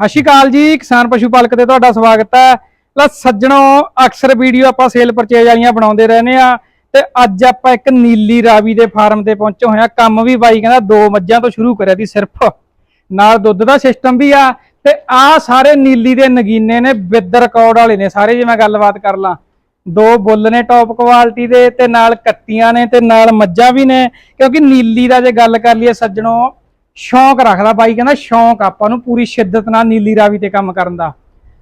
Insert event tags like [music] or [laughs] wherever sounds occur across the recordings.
ਸਤਿ ਸ਼੍ਰੀ ਅਕਾਲ ਜੀ, ਕਿਸਾਨ ਪਸ਼ੂ ਪਾਲਕ ਤੇ ਤੁਹਾਡਾ ਸਵਾਗਤ ਹੈ। ਲੈ ਸੱਜਣੋ, ਅਕਸਰ ਵੀਡੀਓ ਆਪਾਂ ਸੇਲ ਪਰਚੇਜ ਵਾਲੀਆਂ ਬਣਾਉਂਦੇ ਰਹਿੰਦੇ ਆ ਤੇ ਅੱਜ ਆਪਾਂ ਇੱਕ ਨੀਲੀ ਰਾਵੀ ਦੇ ਫਾਰਮ ਤੇ ਪਹੁੰਚੇ ਹੋਏ ਆ ਕੰਮ ਵੀ ਬਾਈ ਕਹਿੰਦਾ ਦੋ ਮੱਝਾਂ ਤੋਂ ਸ਼ੁਰੂ ਕਰਿਆ ਸੀ ਸਿਰਫ। ਨਾਲ ਦੁੱਧ ਦਾ ਸਿਸਟਮ ਵੀ ਆ ਤੇ ਆ ਸਾਰੇ ਨੀਲੀ ਦੇ ਨਗੀਨੇ ਨੇ ਵਿਦ ਰਿਕਾਰਡ ਵਾਲੇ ਨੇ ਸਾਰੇ, ਜੇ ਮੈਂ ਗੱਲਬਾਤ ਕਰ ਲਾਂ। ਦੋ ਬੁੱਲ ਨੇ ਟੌਪ ਕੁਆਲਿਟੀ ਦੇ ਤੇ ਨਾਲ ਕੱਤੀਆਂ ਨੇ ਤੇ ਨਾਲ ਮੱਝਾਂ ਵੀ ਨੇ। ਕਿਉਂਕਿ ਨੀਲੀ ਦਾ ਜੇ ਗੱਲ ਕਰ ਲਈਏ ਸੱਜਣੋ ਸ਼ੌਂਕ ਰੱਖਦਾ ਬਾਈ, ਕਹਿੰਦਾ ਸ਼ੌਂਕ ਆਪਾਂ ਨੂੰ ਪੂਰੀ ਸ਼ਿੱਦਤ ਨਾਲ ਨੀਲੀ ਰਾਵੀ ਤੇ ਕੰਮ ਕਰਨ ਦਾ।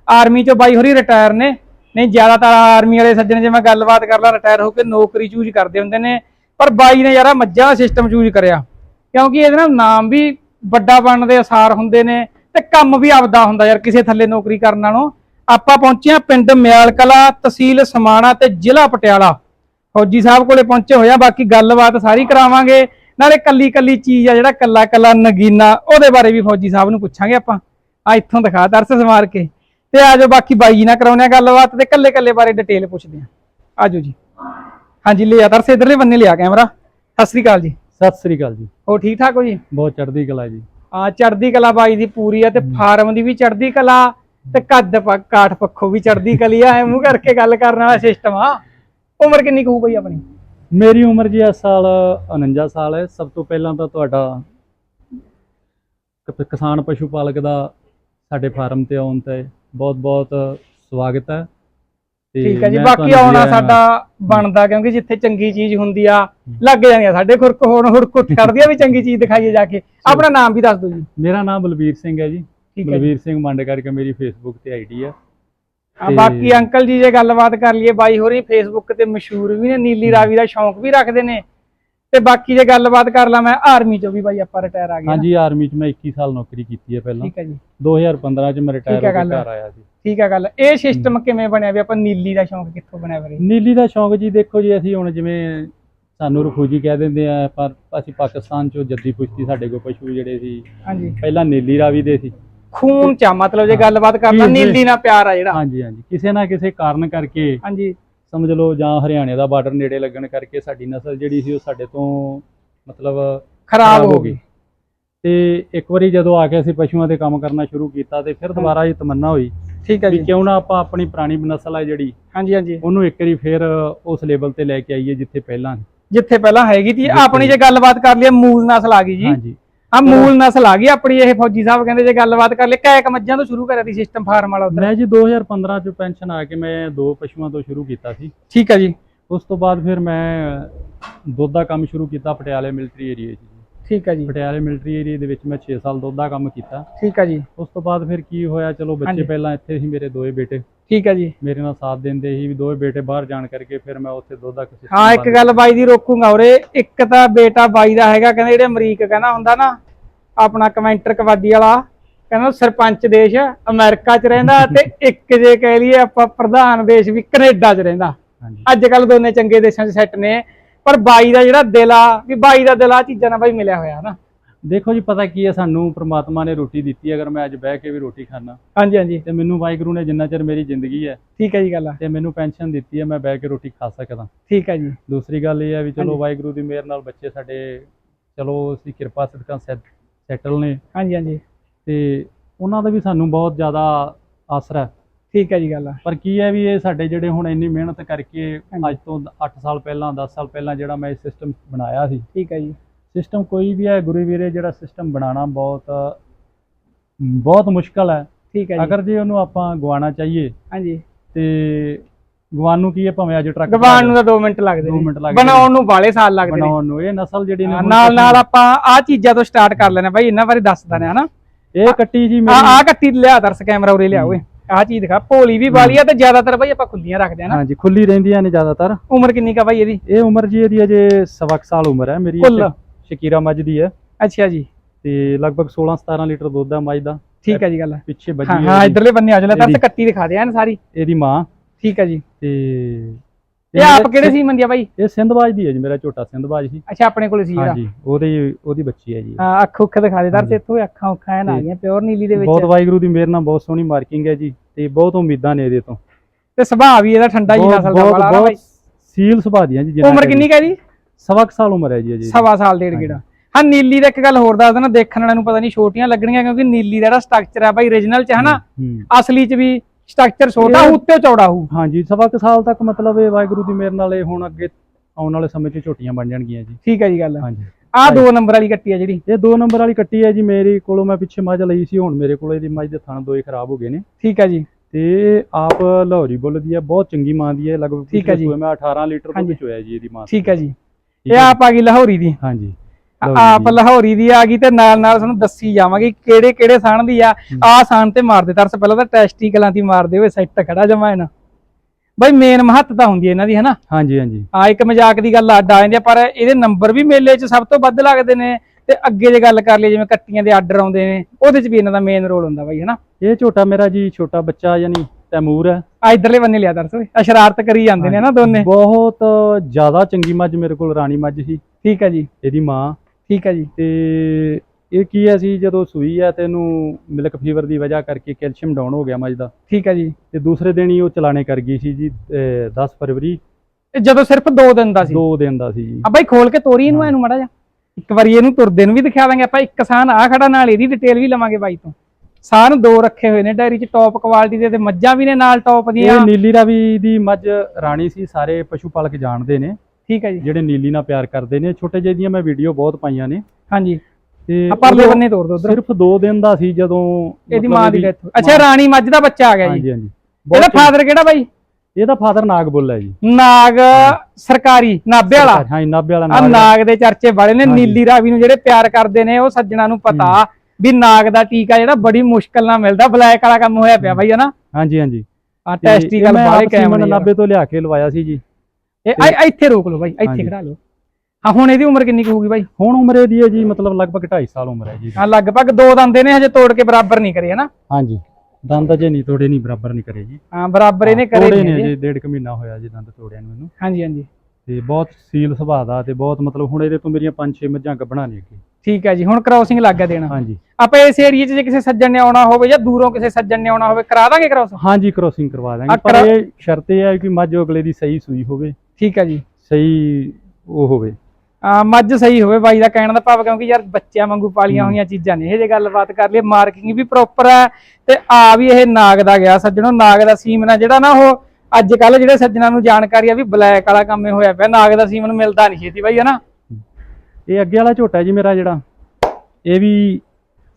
ਆਰਮੀ ਚੋਂ ਬਾਈ ਹੋਰੀ ਰਿਟਾਇਰ ਨੇ। ਨਹੀਂ, ਜ਼ਿਆਦਾਤਰ ਆਰਮੀ ਵਾਲੇ ਸੱਜਣ ਜੇ ਮੈਂ ਗੱਲਬਾਤ ਕਰ ਲਾਂ ਰਿਟਾਇਰ ਹੋ ਕੇ ਨੌਕਰੀ ਚੂਜ਼ ਕਰਦੇ ਹੁੰਦੇ ਨੇ। ਪਰ ਬਾਈ ਨੇ ਯਾਰਾ ਮੱਝਾਂ ਦਾ ਸਿਸਟਮ ਚੂਜ਼ ਕਰਿਆ। ਕਿਉਂਕਿ ਇਹਦੇ ਨਾਲ ਨਾਮ ਵੀ ਵੱਡਾ ਬਣਨ ਦੇ ਅਸਾਰ ਹੁੰਦੇ ਨੇ ਤੇ ਕੰਮ ਵੀ ਆਪਦਾ ਹੁੰਦਾ ਯਾਰ ਕਿਸੇ ਥੱਲੇ ਨੌਕਰੀ ਕਰਨ ਨਾਲੋਂ। ਆਪਾਂ ਪਹੁੰਚੇ ਹਾਂ ਪਿੰਡ ਮਿਆਲ ਕਲਾ ਤਹਿਸੀਲ ਸਮਾਣਾ ਤੇ ਜ਼ਿਲ੍ਹਾ ਪਟਿਆਲਾ। ਫੌਜੀ ਸਾਹਿਬ ਕੋਲੇ ਪਹੁੰਚੇ ਹੋਇਆ ਬਾਕੀ ਗੱਲਬਾਤ ਸਾਰੀ ਕਰਾਵਾਂਗੇ। ਨਾਲੇ ਕੱਲੀ ਕੱਲੀ ਚੀਜ਼ ਆ ਜਿਹੜਾ ਕੱਲਾ ਕੱਲਾ ਨਗੀਨਾ ਉਹਦੇ ਬਾਰੇ ਵੀ ਫੌਜੀ ਸਾਹਿਬ ਨੂੰ ਪੁੱਛਾਂਗੇ ਆਪਾਂ। ਆ ਇੱਥੋਂ ਦਿਖਾ ਦਰਸ ਸਮਾਰ ਕੇ। ਤੇ ਆਜੋ ਬਾਕੀ ਬਾਈ ਜੀ ਨਾਲ ਕਰਾਉਣੇ ਆ ਗੱਲਬਾਤ ਤੇ ਕੱਲੇ ਕੱਲੇ ਬਾਰੇ ਡਿਟੇਲ ਪੁੱਛਦੇ ਆ। ਆਜੋ ਜੀ। ਹਾਂਜੀ ਲਿਆ ਦਰਸ ਇਧਰਲੇ ਬੰਨੇ ਲਿਆ ਕੈਮਰਾ। ਸਤਿ ਸ੍ਰੀ ਅਕਾਲ ਜੀ। ਸਤਿ ਸ੍ਰੀ ਅਕਾਲ ਜੀ। ਹੋ ਠੀਕ ਠਾਕ ਹੋ ਜੀ? ਬਹੁਤ ਚੜ੍ਹਦੀ ਕਲਾ ਜੀ। ਆ ਚੜ੍ਹਦੀ ਕਲਾ ਬਾਈ ਦੀ ਪੂਰੀ ਆ ਤੇ ਫਾਰਮ ਦੀ ਵੀ ਚੜ੍ਹਦੀ ਕਲਾ ਤੇ ਕੱਦ ਕਾਠ ਪੱਖੋਂ ਵੀ ਚੜ੍ਹਦੀ ਕਲੀ ਆ। ਐ ਮੂੰਹ ਕਰਕੇ ਗੱਲ ਕਰਨ ਵਾਲਾ ਸਿਸਟਮ ਆ। ਉਮਰ ਕਿੰਨੀ ਕੁ ਹੋਊ ਬਈ ਆਪਣੀ? ਮੇਰੀ ਉਮਰ ਜੀ ਇਸ ਸਾਲ 49 ਸਾਲ ਹੈ। ਸਭ ਤੋਂ ਪਹਿਲਾਂ ਤਾਂ ਤੁਹਾਡਾ ਕ- ਕਿਸਾਨ ਪਸ਼ੂ ਪਾਲਕ ਦਾ ਸਾਡੇ ਫਾਰਮ ਤੇ ਆਉਣ ਤੇ ਬਹੁਤ ਬਹੁਤ ਸਵਾਗਤ ਹੈ। ਠੀਕ ਹੈ ਜੀ ਬਾਕੀ ਆਉਣਾ ਸਾਡਾ ਬਣਦਾ ਕਿਉਂਕਿ ਜਿੱਥੇ ਚੰਗੀ ਚੀਜ਼ ਹੁੰਦੀ ਆ ਲੱਗ ਜਾਂਦੀਆਂ ਸਾਡੇ ਖੁਰਕ ਹੋਣ ਹੁਰਕ ਉੱਠ ਕਰਦੀ ਆ ਵੀ ਚੰਗੀ ਚੀਜ਼ ਦਿਖਾਈਏ ਜਾ ਕੇ। ਆਪਣਾ ਨਾਮ ਵੀ ਦੱਸ ਦਿਓ ਜੀ। ਮੇਰਾ ਨਾਮ ਬਲਬੀਰ ਸਿੰਘ ਹੈ ਜੀ। ਬਲਬੀਰ ਸਿੰਘ ਮੰਡ ਕਰਕੇ ਮੇਰੀ ਫੇਸਬੁੱਕ ਤੇ ਆਈਡੀ ਹੈ ਆ ਬਾਕੀ ਅੰਕਲ ਜੀ ਜੇ ਗੱਲਬਾਤ ਕਰ ਲਈਏ ਬਾਈ ਹੋਰੀ ਫੇਸਬੁੱਕ ਤੇ ਮਸ਼ਹੂਰ ਵੀ ਨੇ ਨੀਲੀ ਰਾਵੀ ਦਾ ਸ਼ੌਂਕ ਵੀ ਰੱਖਦੇ ਨੇ। ਤੇ ਬਾਕੀ ਜੇ ਗੱਲਬਾਤ ਕਰ ਲਾਂ ਮੈਂ ਆਰਮੀ ਚੋਂ ਵੀ ਬਾਈ ਆਪਾਂ ਰਿਟਾਇਰ ਆ ਗਏ। ਹਾਂਜੀ ਆਰਮੀ 'ਚ ਮੈਂ 21 ਸਾਲ ਨੌਕਰੀ ਕੀਤੀ ਹੈ ਪਹਿਲਾਂ। ਠੀਕ ਹੈ ਜੀ। 2015 'ਚ ਮੈਂ ਰਿਟਾਇਰ ਹੈ ਕੇ। ਘਰ ਆਇਆ ਸੀ। ਠੀਕ ਹੈ ਗੱਲ। ਇਹ ਸਿਸਟਮ ਕਿਵੇਂ ਬਣਿਆ ਵੀ ਆਪਾਂ ਨੀਲੀ ਦਾ ਸ਼ੌਂਕ ਕਿੱਥੋਂ ਬਣਿਆ ਵੀਰੇ? ਨੀਲੀ ਦਾ ਸ਼ੌਂਕ ਜੀ ਦੇਖੋ ਜੀ ਅਸੀਂ ਹੁਣ ਜਿਵੇਂ ਸਾਨੂੰ ਰਖੂਜੀ ਕਹਿ ਦਿੰਦੇ ਆ ਪਰ ਅਸੀਂ ਪਾਕਿਸਤਾਨ ਚੋਂ ਜੱਦੀ ਪੁਸ਼ਤੀ ਸਾਡੇ ਕੋਲ ਪਸ਼ੂ ਜਿਹੜੇ ਸੀ। ਹਾਂਜੀ। ਪਹਿਲਾਂ ਨੀਲੀ ਰਾਵੀ ਦੇ ਸੀ। ਖੂਨ ਚਾ ਮਤਲਬ ਜੇ ਗੱਲਬਾਤ ਕਰ ਲਾਂ ਜੀ, ਜੀ। ਨੀਲੀ ਨਾਲ ਪਿਆਰ ਆ ਜਿਹੜਾ। ਹਾਂਜੀ ਹਾਂਜੀ। ਕਿਸੇ ਨਾ ਕਿਸੇ ਕਾਰਨ ਕਰਕੇ ਹਾਂਜੀ। ਸਮਝ ਲਓ ਜਾਂ ਹਰਿਆਣੇ ਦਾ ਬਾਰਡਰ ਨੇੜੇ ਲੱਗਣ ਕਰਕੇ ਸਾਡੀ ਨਸਲ ਜਿਹੜੀ ਸੀ ਉਹ ਸਾਡੇ ਤੋਂ ਮਤਲਬ ਖਰਾਬ ਹੋ ਗਈ। ਤੇ ਇੱਕ ਵਾਰੀ ਜਦੋਂ ਆ ਕੇ ਅਸੀਂ ਪਸ਼ੂਆਂ ਤੇ ਕੰਮ ਕਰਨਾ ਸ਼ੁਰੂ ਕੀਤਾ ਤੇ ਫਿਰ ਦੁਬਾਰਾ ਇਹ ਤਮੰਨਾ ਹੋਈ ਠੀਕ ਹੈ ਜੀ। ਕਿਉਂ ਨਾ ਆਪਾਂ ਆਪਣੀ ਪੁਰਾਣੀ ਨਸਲ ਆ ਜਿਹੜੀ ਹਾਂਜੀ ਹਾਂਜੀ। ਉਹਨੂੰ ਇੱਕ ਵਾਰੀ ਫਿਰ ਉਸ ਲੈਵਲ ਤੇ ਲੈ ਕੇ ਆਈਏ ਜਿੱਥੇ ਪਹਿਲਾਂ। ਜਿੱਥੇ ਪਹਿਲਾਂ ਹੈਗੀ ਸੀ। ਆਪਣੀ ਜੇ ਗੱਲਬਾਤ ਕਰ ਲਈਏ ਮੂਲ ਨਸਲ ਆ ਗਈ ਜੀ। ਹਾਂਜੀ। ਆ ਮੂਲ ਨਸਲ ਆ ਗਈ ਆਪਣੀ ਇਹ ਫੌਜੀ ਸਾਹਿਬ ਕਹਿੰਦੇ ਜੇ ਗੱਲਬਾਤ ਕਰ ਲਈਏ ਕੈਕ ਮੱਝਾਂ ਤੋਂ ਸ਼ੁਰੂ ਕਰਿਆ ਦੀ ਸਿਸਟਮ ਫਾਰਮ ਵਾਲਾ ਉਧਰ। ਮੈਂ ਜੀ 2015 ਚ ਪੈਨਸ਼ਨ ਆ ਕੇ ਮੈਂ ਦੋ ਪਸ਼ੂਆਂ ਤੋਂ ਸ਼ੁਰੂ ਕੀਤਾ ਸੀ। ਠੀਕ ਹੈ ਜੀ। ਉਸ ਤੋਂ ਬਾਅਦ ਫਿਰ ਮੈਂ ਦੁੱਧ ਦਾ ਕੰਮ ਸ਼ੁਰੂ ਕੀਤਾ ਪਟਿਆਲੇ ਮਿਲਟਰੀ ਏਰੀਆ 'ਚ ਠੀਕ ਹੈ ਜੀ। ਪਟਿਆਲੇ ਮਿਲਟਰੀ ਏਰੀਆ ਦੇ ਵਿੱਚ ਮੈਂ 6 ਸਾਲ ਦੁੱਧ ਦਾ ਕੰਮ ਕੀਤਾ। ਠੀਕ ਹੈ ਜੀ। ਉਸ ਤੋਂ ਬਾਅਦ ਫਿਰ ਕੀ ਹੋਇਆ ਚਲੋ। ਬੱਚੇ ਪਹਿਲਾਂ ਇੱਥੇ ਸੀ ਮੇਰੇ ਦੋਏ ਬੇਟੇ। ਠੀਕ ਹੈ ਜੀ। ਮੇਰੇ ਨਾਲ ਸਾਥ ਦਿੰਦੇ ਸੀ ਵੀ ਦੋਏ ਬੇਟੇ ਬਾਹਰ ਜਾਣ ਕਰਕੇ ਫਿਰ ਮੈਂ ਉੱਥੇ ਦੁੱਧ ਦਾ system ਹਾਂ ਇੱਕ ਗੱਲ ਬਾਈ ਦੀ ਰੋਕੂਗਾ ਉਰੇ ਇੱਕ ਤਾਂ ਬੇਟਾ ਬਾਈ ਦਾ ਹੈਗਾ ਕਹਿੰਦੇ ਜਿਹੜੇ ਅਮਰੀਕ ਕਹਿੰਦਾ ਹੁੰਦਾ ਨਾ ਆਪਣਾ ਕਮੈਂਟਰ ਕਬੱਡੀ ਵਾਲਾ ਕਹਿੰਦਾ ਸਰਪੰਚ ਦੇਸ਼ ਅਮਰੀਕਾ 'ਚ ਰਹਿੰਦਾ ਤੇ ਇੱਕ ਜੇ ਕਹਿ ਲਈਏ ਆਪਾਂ ਪ੍ਰਧਾਨ ਦੇਸ਼ ਵੀ ਕੈਨੇਡਾ 'ਚ ਰਹਿੰਦਾ। ਅੱਜ ਕੱਲ ਦੋਨੇ ਚੰਗੇ ਦੇਸ਼ਾਂ 'ਚ ਸੈੱਟ ਨੇ ਪਰ ਬਾਈ ਦਾ ਜਿਹੜਾ ਦਿਲ ਆ ਵੀ ਬਾਈ ਦਾ ਦਿਲ ਆ ਚੀਜ਼ਾਂ ਨਾਲ ਬਾਈ ਮਿਲਿਆ ਹੋਇਆ ਨਾ ਦੇਖੋ ਜੀ ਪਤਾ ਕੀ ਹੈ ਸਾਨੂੰ ਪ੍ਰਮਾਤਮਾ ਨੇ ਰੋਟੀ ਦਿੱਤੀ ਹੈ, ਅਗਰ ਮੈਂ ਅੱਜ ਬਹਿ ਕੇ ਵੀ ਰੋਟੀ ਖਾਣਾ ਹਾਂਜੀ ਹਾਂਜੀ। ਤੇ ਮੈਨੂੰ ਵਾਹਿਗੁਰੂ ਨੇ ਜਿੰਨਾ ਚਿਰ ਮੇਰੀ ਜ਼ਿੰਦਗੀ ਹੈ ਠੀਕ ਹੈ ਜੀ ਗੱਲ ਆ। ਤੇ ਮੈਨੂੰ ਪੈਨਸ਼ਨ ਦਿੱਤੀ ਹੈ ਮੈਂ ਬਹਿ ਕੇ ਰੋਟੀ ਖਾ ਸਕਦਾ। ਠੀਕ ਹੈ ਜੀ। ਦੂਸਰੀ ਗੱਲ ਇਹ ਹੈ ਵੀ ਚਲੋ। ਵਾਹਿਗੁਰੂ ਦੀ ਮਿਹਰ ਨਾਲ ਬੱਚੇ ਸਾਡੇ ਚਲੋ ਅਸੀਂ ਕਿਰਪਾ ਸਦਕਾ ਸੈਟਲ ਨੇ। ਹਾਂਜੀ ਹਾਂਜੀ। ਤੇ ਉਹਨਾਂ ਦਾ ਵੀ ਸਾਨੂੰ ਬਹੁਤ ਜ਼ਿਆਦਾ ਆਸਰਾ ਹੈ। ਠੀਕ ਹੈ ਜੀ ਗੱਲ ਆ। ਪਰ ਕੀ ਹੈ ਵੀ ਇਹ ਸਾਡੇ ਜਿਹੜੇ ਹੁਣ ਇੰਨੀ ਮਿਹਨਤ ਕਰਕੇ। ਅੱਜ ਤੋਂ 8 ਸਾਲ ਪਹਿਲਾਂ 10 ਸਾਲ ਪਹਿਲਾਂ ਜਿਹੜਾ ਮੈਂ ਇਹ ਸਿਸਟਮ ਬਣਾਇਆ ਸੀ। ਠੀਕ ਹੈ ਜੀ। ਸਿਸਟਮ ਕੋਈ ਵੀ ਹੈ ਗੁਰੂ ਵੀਰੇ ਜਿਹੜਾ ਸਿਸਟਮ ਬਣਾਉਣਾ ਬਹੁਤ ਬਹੁਤ ਮੁਸ਼ਕਲ ਹੈ। ਠੀਕ ਹੈ ਜੀ। ਅਗਰ ਜੇ ਉਹਨੂੰ ਆਪਾਂ ਗਵਾਉਣਾ ਚਾਹੀਏ ਹਾਂਜੀ। ਤੇ ਗਵਾਉਣ ਨੂੰ ਕੀ ਹੈ ਭਾਵੇਂ ਅੱਜ ਟਰੱਕ ਗਵਾਨ ਨੂੰ ਤਾਂ 2 ਮਿੰਟ ਲੱਗਦੇ ਨੇ। ਮਿੰਟ ਲੱਗਦੇ ਬਣਾਉਣ ਨੂੰ। ਬਾਲੇ ਸਾਲ ਲੱਗਦੇ ਨੇ। ਬਣਾਉਣ ਨੂੰ ਇਹ ਨਸਲ ਜਿਹੜੀ ਨੇ ਨਾਲ ਨਾਲ ਆਪਾਂ ਆ ਚੀਜ਼ਾਂ ਤੋਂ ਸਟਾਰਟ ਕਰ ਲੈਣਾ ਬਾਈ ਇਹਨਾਂ ਬਾਰੇ ਦੱਸ ਦਨੇ ਹਨਾ? ਇਹ ਕੱਟੀ ਜੀ ਆ ਮੇਰੀ ਆ ਕੱਟੀ ਲਿਆ ਦਰਸ ਕੈਮਰਾ ਉਰੇ ਲਿਆ ਓਏ। ਆ ਚੀਜ਼ ਦਿਖਾ ਭੋਲੀ ਵੀ ਵਾਲੀ ਆ ਤੇ ਜ਼ਿਆਦਾਤਰ ਬਾਈ ਆਪਾਂ ਖੁੱਲੀਆਂ ਰੱਖਦੇ ਆ ਨਾ ਹਾਂਜੀ ਖੁੱਲੀ ਰਹਿੰਦੀਆਂ ਨੇ ਜ਼ਿਆਦਾਤਰ। ਉਮਰ ਕਿੰਨੀ ਕਾ ਬਾਈ ਇਹਦੀ? ਇਹ ਉਮਰ ਜੀ ਇਹਦੀ ਅਜੇ ਸਵਾ ਸਾਲ ਉਮਰ ਹੈ ਮੇਰੀ ਸ਼ਕੀਰਾ ਮੱਝ ਦੀ ਹੈ। ਅੱਛਾ ਜੀ। ਤੇ ਲਗਭਗ 16 17 ਲੀਟਰ ਦੁੱਧ ਹੈ ਮੱਝ ਦਾ। ਠੀਕ ਹੈ ਜੀ ਗੱਲ। ਪਿੱਛੇ ਬੱਜੀ ਹਾਂ ਇਧਰਲੇ ਬੰਨੇ ਆ ਜਾ ਲੈ ਦਰਸ ਇਹਦੀ- ਕੱਟੀ ਦਿਖਾ ਦੇ ਐਨ ਸਾਰੀ। ਇਹਦੀ ਮਾਂ। ਠੀਕ ਹੈ ਜੀ। ਤੇ ਇਹ ਆਪ ਕਿਹੜੇ ਸੀ ਮੰਦਿਆ ਬਾਈ? ਇਹ ਸਿੰਧਬਾਜ ਦੀ ਹੈ ਜੀ ਮੇਰਾ ਝੋਟਾ ਸਿੰਧਬਾਜ ਸੀ ਅੱਛਾ ਆਪਣੇ ਕੋਲੇ ਸੀ ਜਿਹੜਾ ਹਾਂਜੀ ਉਹਦੀ ਉਹਦੀ ਬੱਚੀ ਹੈ ਜੀ। ਹਾਂ ਅੱਖ ਉੱਖ ਦਿਖਾ ਦੇ। ਦਰਸ ਹਾਂਜੀ। ਇੱਥੋਂ ਹੀ ਅੱਖਾਂ ਉੱਖਾਂ ਐਨ ਆ ਤੇ ਗਈਆਂ ਪਿਓਰ ਨੀਲੀ ਦੇ ਬਹੁਤ ਵਿੱਚ ਵਾਹਿਗੁਰੂ ਦੀ ਮਿਹਰ ਨਾਲ ਬਹੁਤ ਸੋਹਣੀ ਮਾਰਕਿੰਗ ਹੈ ਜੀ ਤੇ ਬਹੁਤ ਉਮੀਦਾਂ ਨੇ ਇਹਦੇ ਤੋਂ। ਤੇ ਸੁਭਾਅ ਵੀ ਇਹਦਾ ਠੰਡਾ ਹੀ ਬਹੁਤ ਨਸਲ ਦਾ ਬਹੁਤ ਵਾਲਾ ਬਾਈ ਬਹੁਤ ਸੀਲ ਸੁਭਾਅ ਦੀਆਂ ਜੀ ਉਮਰ ਕਿੰਨੀ ਕਾ ਜੀ? ਸਵਾ ਸਾਲ ਉਮਰ ਹੈ ਜੀ ਅਜੇ। ਸਵਾ ਸਾਲ ਡੇਢ। ਗੇੜਾ ਹਾਂ ਨੀਲੀ ਦਾ ਇੱਕ ਗੱਲ ਹੋਰ ਦੱਸ ਦੇਣਾ ਦੇਖਣ ਵਾਲਿਆਂ ਨੂੰ ਪਤਾ ਨਹੀਂ ਛੋਟੀਆਂ ਲੱਗਣੀਆਂ ਕਿਉਂਕਿ ਨੀਲੀ ਦਾ ਜਿਹੜਾ ਸਟਰਕਚਰ ਆ ਬਾਈ origignal ਚ ਹਨਾ ਹੂੰ। ਅਸਲੀ ਚ ਵੀ ਸਟਰਕਚਰ ਛੋਟਾ ਇਹ- ਉੱਤੇ ਚੌੜਾ ਹੋਊ। ਹਾਂਜੀ ਸਵਾ ਕੁ ਸਾਲ ਤੱਕ ਮਤਲਬ ਇਹ ਵਾਹਿਗੁਰੂ ਦੀ ਮਿਹਰ ਨਾਲ ਇਹ ਹੁਣ ਅੱਗੇ ਆਉਣ ਵਾਲੇ ਸਮੇਂ 'ਚ ਝੋਟੀਆਂ ਬਣ ਜਾਣਗੀਆਂ ਜੀ। ਠੀਕ ਹੈ ਜੀ ਗੱਲ। ਹਾਂਜੀ। ਆਹ ਦੋ ਨੰਬਰ ਵਾਲੀ ਕੱਟੀ ਆ ਜਿਹੜੀ। ਇਹ ਦੋ ਨੰਬਰ ਵਾਲੀ ਕੱਟੀ ਹੈ ਜੀ ਮੇਰੀ ਕੋਲੋਂ ਮੈਂ ਪਿੱਛੇ ਮੱਝ ਲਈ ਸੀ ਹੁਣ ਮੇਰੇ ਕੋਲ ਇਹਦੀ ਮੱਝ ਦੇ ਥਣ ਦੋਏ ਖਰਾਬ ਹੋ ਗਏ ਨੇ। ਠੀਕ ਹੈ ਜੀ। ਤੇ ਇਹ ਆਪ ਲਾਹੌਰੀ ਬੁੱਲ ਦੀ ਹੈ ਬਹੁਤ ਚੰਗੀ ਮਾਂ ਦੀ ਹੈ ਲਗਭਗ ਠੀਕ ਹੈ ਜੀ। ਪਿਛਲੇ ਸੂਏ ਮੈਂ 18 ਲੀਟਰ ਦੁੱਧ ਹਾਂਜੀ। ਚੋਇਆ ਜੀ ਇਹਦੀ ਮਾਂ ਤੋਂ। ਠੀਕ ਹੈ ਜੀ। ਇਹ ਆਪ ਆ ਗਈ ਲਾਹੌਰੀ ਦੀ। ਹਾਂਜੀ। ਆਪ। ਲਾਹੌਰੀ ਦੀ ਆ ਗਈ ਤੇ ਨਾਲ ਨਾਲ ਤੁਹਾਨੂੰ ਦੱਸੀ ਜਾਵਾਂਗੇ ਕਿਹੜੇ ਕਿਹੜੇ ਸਾਣ ਦੀ ਆ। ਆ ਸਾਣ ਤੇ ਮਾਰਦੇ ਤਰਸ ਪਹਿਲਾਂ ਤਾਂ ਟੈਸਟੀਕਲਾਂ ਦੀ ਮਾਰਦੇ ਹੋਏ ਸੈੱਟ ਖੜਾ ਜਮਾ ਇਹਨਾਂ। ਬਈ ਮੇਨ ਮਹੱਤਤਾ ਹੁੰਦੀ ਹੈ ਇਹਨਾਂ ਦੀ ਹਨਾ? ਹਾਂਜੀ ਹਾਂਜੀ। ਆ ਇੱਕ ਮਜ਼ਾਕ ਦੀ ਗੱਲ ਅੱਡ ਆ ਜਾਂਦੀ ਆ ਪਰ ਇਹਦੇ ਨੰਬਰ ਵੀ ਮੇਲੇ 'ਚ ਸਭ ਤੋਂ ਵੱਧ ਲੱਗਦੇ ਨੇ ਤੇ ਅੱਗੇ ਜੇ ਗੱਲ ਕਰ ਲਈ ਜਿਵੇਂ ਕੱਟੀਆਂ ਦੇ ਆਰਡਰ ਆਉਂਦੇ ਨੇ ਉਹਦੇ 'ਚ ਵੀ ਇਹਨਾਂ ਦਾ ਮੇਨ ਰੋਲ ਹੁੰਦਾ ਬਾਈ ਹਨਾ? ਇਹ ਝੋਟਾ ਮੇਰਾ ਜੀ ਛੋਟਾ ਬੱਚਾ ਯਾਨੀ ਤੈਮੂਰ ਹੈ। ਆ ਇਧਰਲੇ ਬੰਨੇ ਲਿਆ ਦਰਸ ਓਏ ਆ ਸ਼ਰਾਰਤ ਕਰੀ ਜਾਂਦੇ ਨੇ ਨਾ ਦੋਨੇ? ਬਹੁਤ ਜ਼ਿਆਦਾ ਚੰਗੀ ਮੱਝ ਮੇਰੇ ਕੋਲ ਰਾਣੀ ਮੱਝ ਸੀ। ਠੀਕ ਹੈ ਜੀ। ਇਹਦੀ ਮਾਂ। ਠੀਕ ਹੈ ਜੀ। ਤੇ ਇਹ ਕੀ ਹੈ ਸੀ ਜਦੋਂ ਸੂਈ ਹੈ ਤੇ ਇਹਨੂੰ ਮਿਲਕ ਫੀਵਰ ਦੀ ਵਜ੍ਹਾ ਕਰਕੇ ਕੈਲਸ਼ੀਅਮ ਡਾਊਨ ਹੋ ਗਿਆ ਮੱਝ ਦਾ। ਠੀਕ ਹੈ ਜੀ। ਤੇ ਦੂਸਰੇ ਦਿਨ ਹੀ ਉਹ ਚਲਾਣੇ ਕਰ ਗਈ ਸੀ ਜੀ ਅਹ 10 ਫਰਵਰੀ। ਇਹ ਜਦੋਂ ਸਿਰਫ 2 ਦਿਨ ਦਾ ਸੀ? ਦੋ ਦਿਨ ਦਾ ਸੀ ਜੀ। ਆ ਬਾਈ ਖੋਲ ਕੇ ਤੋਰੀ ਇਹਨੂੰ। ਇਹਨੂੰ ਮੜਾ ਜਾ ਇੱਕ ਵਾਰੀ ਇਹਨੂੰ ਤੁਰਦੇ ਨੂੰ ਵੀ ਦਿਖਾ ਦਾਂਗੇ ਆਪਾਂ। ਇੱਕ ਸਾਨ ਆ ਖੜਾ ਨਾਲ ਇਹਦੀ ਡਿਟੇਲ ਵੀ ਲਵਾਂਗੇ ਬਾਈ ਤੋਂ। ਸਾਨ ਦੋ ਰੱਖੇ ਹੋਏ ਨੇ ਡਾਇਰੀ 'ਚ ਟੌਪ ਕੁਆਲਿਟੀ ਦੇ ਤੇ ਮੱਝਾਂ ਵੀ ਨੇ ਨਾਲ ਟੌਪ ਦੀਆਂ। ਇਹ ਨੀਲੀ ਰਾਵੀ ਦੀ ਮੱਝ ਰਾਣੀ ਸੀ ਸਾਰੇ ਪਸ਼ੂ ਪਾਲਕ ਜਾਣਦੇ ਨੇ। ਠੀਕ ਹੈ ਜੀ। ਜਿਹੜੇ ਨੀਲੀ ਨਾਲ ਪਿਆਰ ਕਰਦੇ ਨੇ ਛੋਟੇ ਜਿਹੇ ਦੀਆਂ ਮੈਂ ਵੀਡੀਓ ਬਹੁਤ ਪਾਈਆਂ ਨੇ। ਹਾਂਜੀ। ਤੇ ਆ ਪਰਲੇ ਬੰਨੇ ਤੋਰ ਦੋ ਉਧਰ। ਸਿਰਫ 2 ਦਿਨ ਦਾ ਸੀ ਜਦੋਂ ਇਹਦੀ ਮਾਂ ਦੀ ਡੈਥ ਅੱਛਾ ਰਾਣੀ ਮੱਝ ਦਾ ਬੱਚਾ ਆ ਗਿਆ ਜੀ। ਹਾਂਜੀ ਹਾਂਜੀ। ਇਹਦਾ ਫਾਦਰ ਕਿਹੜਾ ਬਾਈ? ਇਹਦਾ ਫਾਦਰ ਨਾਗਬੁੱਲ ਹੈ ਜੀ। ਨਾਗ ਸਰਕਾਰੀ ਨਾਭੇ ਵਾਲਾ। ਹਾਂ ਨਾਭੇ ਵਾਲਾ ਆ ਨਾਗ। ਨਾਗ ਦੇ ਚਰਚੇ ਬੜੇ ਨੇ। ਨੀਲੀ ਰਾਵੀ ਨੂੰ ਜਿਹੜੇ ਪਿਆਰ ਕਰਦੇ ਨੇ ਉਹ ਸੱਜਣਾ ਨੂੰ ਪਤਾ ਵੀ ਨਾਗ ਦਾ ਟੀਕਾ ਜਿਹੜਾ ਬੜੀ ਮੁਸ਼ਕਲ ਨਾਲ ਮਿਲਦਾ ਬਲੈਕ ਵਾਲਾ ਕੰਮ ਹੋਇਆ ਪਿਆ ਬਾਈ ਹਨਾ? ਹਾਂਜੀ ਹਾਂਜੀ। ਆ ਤੇ ਟੈਸਟੀਕਲ ਇਹ ਮੈਂ ਬਾਲੇ ਆਪ ਕੈਮ ਸੀਮਨ ਨੇ ਯਾਰ। ਨਾਭੇ ਤੋਂ ਲਿਆ ਕੇ ਲਵਾਇਆ ਸੀ ਜੀ। ਇਹ ਆ- ਆ ਇੱਥੇ ਰੋਕ ਲਓ ਬਾਈ ਇੱਥੇ ਹਾਂਜੀ। ਖੜਾ ਲਓ। ਹਾਂ ਹੁਣ ਇਹਦੀ ਉਮਰ ਕਿੰਨੀ ਕੁ ਹੋਊਗੀ ਬਾਈ? ਹੁਣ ਉਮਰ ਇਹਦੀ ਹੈ ਜੀ ਮਤਲਬ ਲਗਭਗ 2.5 ਸਾਲ ਉਮਰ ਹੈ ਜੀ। ਹਾਂ ਲਗਭਗ ਦੋ ਦੰਦੇ ਨੇ ਹਜੇ ਤੋੜ ਕੇ ਬਰਾਬਰ ਨਹੀਂ ਕਰੇ ਹਨਾ? ਹਾਂਜੀ। ਦੰਦ ਅਜੇ ਨਹੀਂ ਤੋੜੇ ਨਹੀਂ ਬਰਾਬਰ ਨਹੀਂ ਕਰੇ ਜੀ। ਹਾਂ ਬਰਾਬਰ ਇਹਨੇ ਕਰੇ ਤੋੜੇ ਨਹੀਂ ਨੇ ਹਜੇ। ਜੀ ਡੇਢ ਕੁ ਮਹੀਨਾ ਹੋਇਆ ਜੀ ਦੰਦ ਤੋੜਿਆਂ ਨੂੰ ਇਹਨੂੰ। ਹਾਂਜੀ ਹਾਂਜੀ। ਤੇ ਬਹੁਤ ਸੀਲ ਸੁਭਾਅ ਦਾ ਤੇ ਬਹੁਤ ਮਤਲਬ ਹੁਣ ਇਹਦੇ ਤੋਂ ਮੇਰੀਆਂ 5-6 ਮੱਝਾਂ ਗੱਭਣਾ ਨੇ ਅੱਗੇ। ਠੀਕ ਹੈ ਜੀ ਹੁਣ ਕ੍ਰਾਸਿੰਗ ਲੱਗ ਗਿਆ ਦੇਣਾ। ਹਾਂਜੀ। ਆਪਾਂ ਇਸ ਏਰੀਏ 'ਚ ਜੇ ਕਿਸੇ ਸੱਜਣ ਨੇ ਆਉਣਾ ਹੋਵੇ ਜਾਂ ਦੂਰੋਂ ਕਿਸੇ ਸੱਜਣ ਨੇ ਆਉਣਾ ਹੋਵੇ ਕਰਾ ਦਾਂਗੇ ਕ੍ਰਾਸ ਹਾਂਜੀ ਕ੍ਰੋਸਿੰਗ ਕਰਵਾ ਦਾਂਗੇ। ਆ ਪਰ ਕਰਾ- ਇਹ ਸ਼ਰਤ ਇਹ ਹੈ ਕਿ ਮੱਝ ਅਗਲੇ ਦੀ ਸਹੀ ਸੂਈ ਹੋਵੇ। ਠੀਕ ਹੈ ਜੀ। ਸਹੀ ਉਹ ਹੋਵੇ। ਆ ਮੱਝ ਸਹੀ ਹੋਵੇ ਬਾਈ ਦਾ ਕਹਿਣ ਦਾ ਭਾਵ ਕਿਉਂਕਿ ਯਾਰ ਬੱਚਿਆਂ ਵਾਂਗੂ ਪਾਲੀਆਂ ਹੋਈਆਂ ਚੀਜ਼ਾਂ ਨੇ ਇਹ ਜੇ ਗੱਲਬਾਤ ਕਰ ਲਈਏ ਮਾਰਕਿੰਗ ਵੀ ਪ੍ਰੋਪਰ ਹੈ ਤੇ ਆ ਵੀ ਇਹ ਨਾਗ ਦਾ ਗਿਆ ਸੱਜਣੋ ਨਾਗ ਦਾ ਸੀਮਨ ਜਿਹੜਾ ਨਾ ਉਹ ਅੱਜ ਕੱਲ ਜਿਹੜੇ ਸੱਜਣਾ ਨੂੰ ਜਾਣਕਾਰੀ ਆ ਵੀ ਬਲੈਕ ਵਾਲਾ ਕੰਮ ਇਹ ਹੋਇਆ ਪਿਆ ਨਾਗ ਦਾ ਸੀਮਨ ਮਿਲਦਾ ਨਹੀਂ ਛੇਤੀ ਬਾਈ ਹਨਾ? ਇਹ ਅੱਗੇ ਵਾਲਾ ਝੋਟਾ ਜੀ ਮੇਰਾ ਜਿਹੜਾ ਇਹ ਵੀ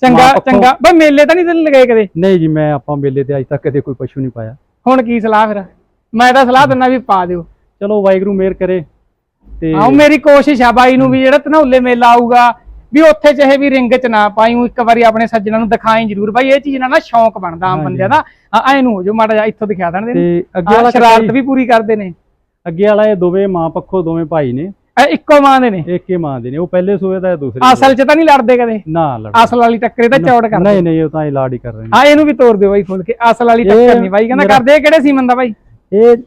ਚੰਗਾ ਚੰਗਾ। ਬਈ ਮੇਲੇ ਤਾਂ ਨਹੀਂ ਤੈਨੂੰ ਲਗਾਏ ਕਦੇ? ਨਹੀਂ ਜੀ ਮੈਂ ਆਪਾਂ ਮੇਲੇ ਤੇ ਅੱਜ ਤੱਕ ਕਦੇ ਕੋਈ ਪਸ਼ੂ ਨਹੀਂ ਪਾਇਆ। ਹੁਣ ਕੀ ਸਲਾਹ ਫਿਰ? ਮੈਂ ਤਾਂ ਸਲਾਹ ਦਿੰਦਾ ਵੀ ਪਾ ਦਿਓ। ਚਲੋ ਵਾਹਿਗੁਰੂ ਮਿਹਰ ਕਰੇ ਤੇ ਆਹ ਮੇਰੀ ਕੋਸ਼ਿਸ਼ ਆ ਬਾਈ ਨੂੰ ਵੀ ਜਿਹੜਾ ਧਨੌਲੇ ਮੇਲਾ ਆਊਗਾ ਵੀ ਉੱਥੇ ਚਾਹੇ ਵੀ ਰਿੰਗ ਚ ਨਾ ਪਾਈ ਊਂ ਇੱਕ ਵਾਰੀ ਆਪਣੇ ਸੱਜਣਾਂ ਨੂੰ ਦਿਖਾਈ ਜ਼ਰੂਰ। ਬਾਈ ਇਹ ਚੀਜ਼ ਨਾਲ ਨਾ ਸ਼ੌਂਕ ਬਣਦਾ ਆਮ। ਬੰਦਿਆਂ ਦਾ। ਐ ਨੂੰ ਹੋ ਜੋ ਮਾੜਾ ਜਿਹਾ ਇੱਥੋਂ ਦਿਖਾ ਦੇਣ ਦੇ ਤੇ ਅੱਗੇ ਵਾਲਾ ਸ਼ਰਾਰਤ ਵੀ ਪੂਰੀ ਕਰਦੇ ਨੇ। ਅੱਗੇ ਵਾਲਾ ਇਹ ਦੋਵੇਂ ਮਾਂ ਪੱਖੋਂ ਦੋਵੇਂ ਭਾਈ ਨੇ। ਇਹ ਇੱਕੋ ਮਾਂ ਦੇ ਨੇ। ਇੱਕ ਮਾਂ ਦੇ ਨੇ। ਉਹ ਪਹਿਲੇ ਸੂਏ ਦਾ ਇਹ ਦੂਸਰੇ ਅਸਲ ਚ ਤਾਂ ਨਹੀਂ ਲੜਦੇ ਕਦੇ? ਨਾ ਲੜ ਅਸਲ ਵਾਲੀ ਟੱਕਰੇ ਤਾਂ ਚੌੜ ਕਰਦੇ। ਨਹੀਂ ਨਹੀਂ ਉਹ ਤਾਂ ਇਹ ਲਾੜ ਹੀ ਕਰ ਰਹੇ ਨੇ। ਹਾਂ ਇਹਨੂੰ ਵੀ ਤੋੜ ਦਿਓ ਬਾਈ ਖੋਲ ਕੇ। ਅਸਲ ਵਾਲੀ ਟੱਕਰ ਨਹੀਂ ਬਾਈ ਕਹਿੰਦਾ ਮੇਰਾ- ਕਰਦੇ ਕਿਹੜੇ ਸੀਮਨ ਦਾ ਬਾਈ? ਇਹ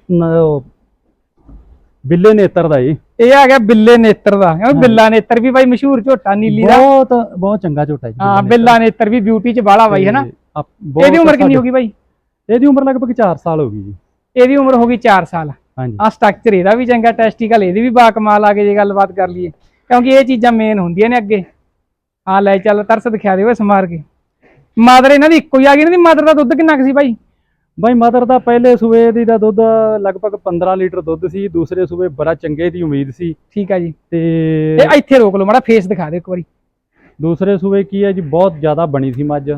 ਬਿੱਲੇ ਨੇਤਰ ਦਾ ਜੀ। ਇਹ ਆ ਗਿਆ ਬਿੱਲੇ ਨੇਤਰ ਦਾ। ਕਿਉਂਕਿ ਬਿੱਲਾ ਨੇਤਰ ਵੀ ਬਾਈ ਮਸ਼ਹੂਰ ਝੋਟਾ ਨੀਲੀ ਦਾ। ਬਹੁਤ ਬਹੁਤ ਚੰਗਾ ਝੋਟਾ ਜੀ ਹਾਂ ਬਿੱਲਾ ਨੇਤਰ। ਵੀ ਬਿਊਟੀ ਚ ਬਾਲਾ ਬਾਈ ਹੈਨਾ? ਇਹਦੀ ਉਮਰ ਕਿੰਨੀ ਹੋ ਗਈ ਬਾਈ? ਇਹਦੀ ਉਮਰ ਲਗਭਗ 4 ਸਾਲ ਹੋ ਗਈ ਜੀ। ਇਹਦੀ ਉਮਰ ਹੋ ਗਈ 4 ਸਾਲ। ਹਾਂਜੀ। ਆ ਸਟਰਕਚਰ ਇਹਦਾ ਵੀ ਚੰਗਾ ਟੈਸਟੀਕਲ ਇਹਦੀ ਵੀ ਬਾ ਕਮਾਲ ਆ ਕੇ ਜੇ ਗੱਲਬਾਤ ਕਰ ਲਈਏ। ਕਿਉਂਕਿ ਇਹ ਚੀਜ਼ਾਂ ਮੇਨ ਹੁੰਦੀਆਂ ਨੇ ਅੱਗੇ। ਆ ਲੈ ਚੱਲ ਤਰਸ ਦਿਖਾ ਦਿਓ ਇਸ ਮਾਰ ਕੇ। ਮਾਦਰ ਇਹਨਾਂ ਦੀ ਇੱਕੋ ਹੀ ਆ ਗਈ ਇਹਨਾਂ ਦੀ ਮਾਦਰ ਦਾ ਦੁੱਧ ਕਿੰਨਾ ਕੁ ਸੀ ਬਾਈ? ਬਾਈ ਮਦਰ ਦਾ ਪਹਿਲੇ ਸੂਏ ਦੀ ਦਾ ਦੁੱਧ ਲਗਭਗ 15 ਲੀਟਰ ਦੁੱਧ ਸੀ ਦੂਸਰੇ ਸੂਏ ਬੜਾ ਚੰਗੇ ਦੀ ਉਮੀਦ ਸੀ। ਠੀਕ ਆ ਜੀ। ਤੇ ਇਹ ਇੱਥੇ ਰੋਕ ਲਓ ਮਾੜਾ ਫੇਸ ਦਿਖਾ ਦਿਓ ਇੱਕ ਵਾਰੀ। ਦੂਸਰੇ ਸੂਏ ਕੀ ਹੈ ਜੀ ਬਹੁਤ ਜ਼ਿਆਦਾ ਬਣੀ ਸੀ ਮੱਝ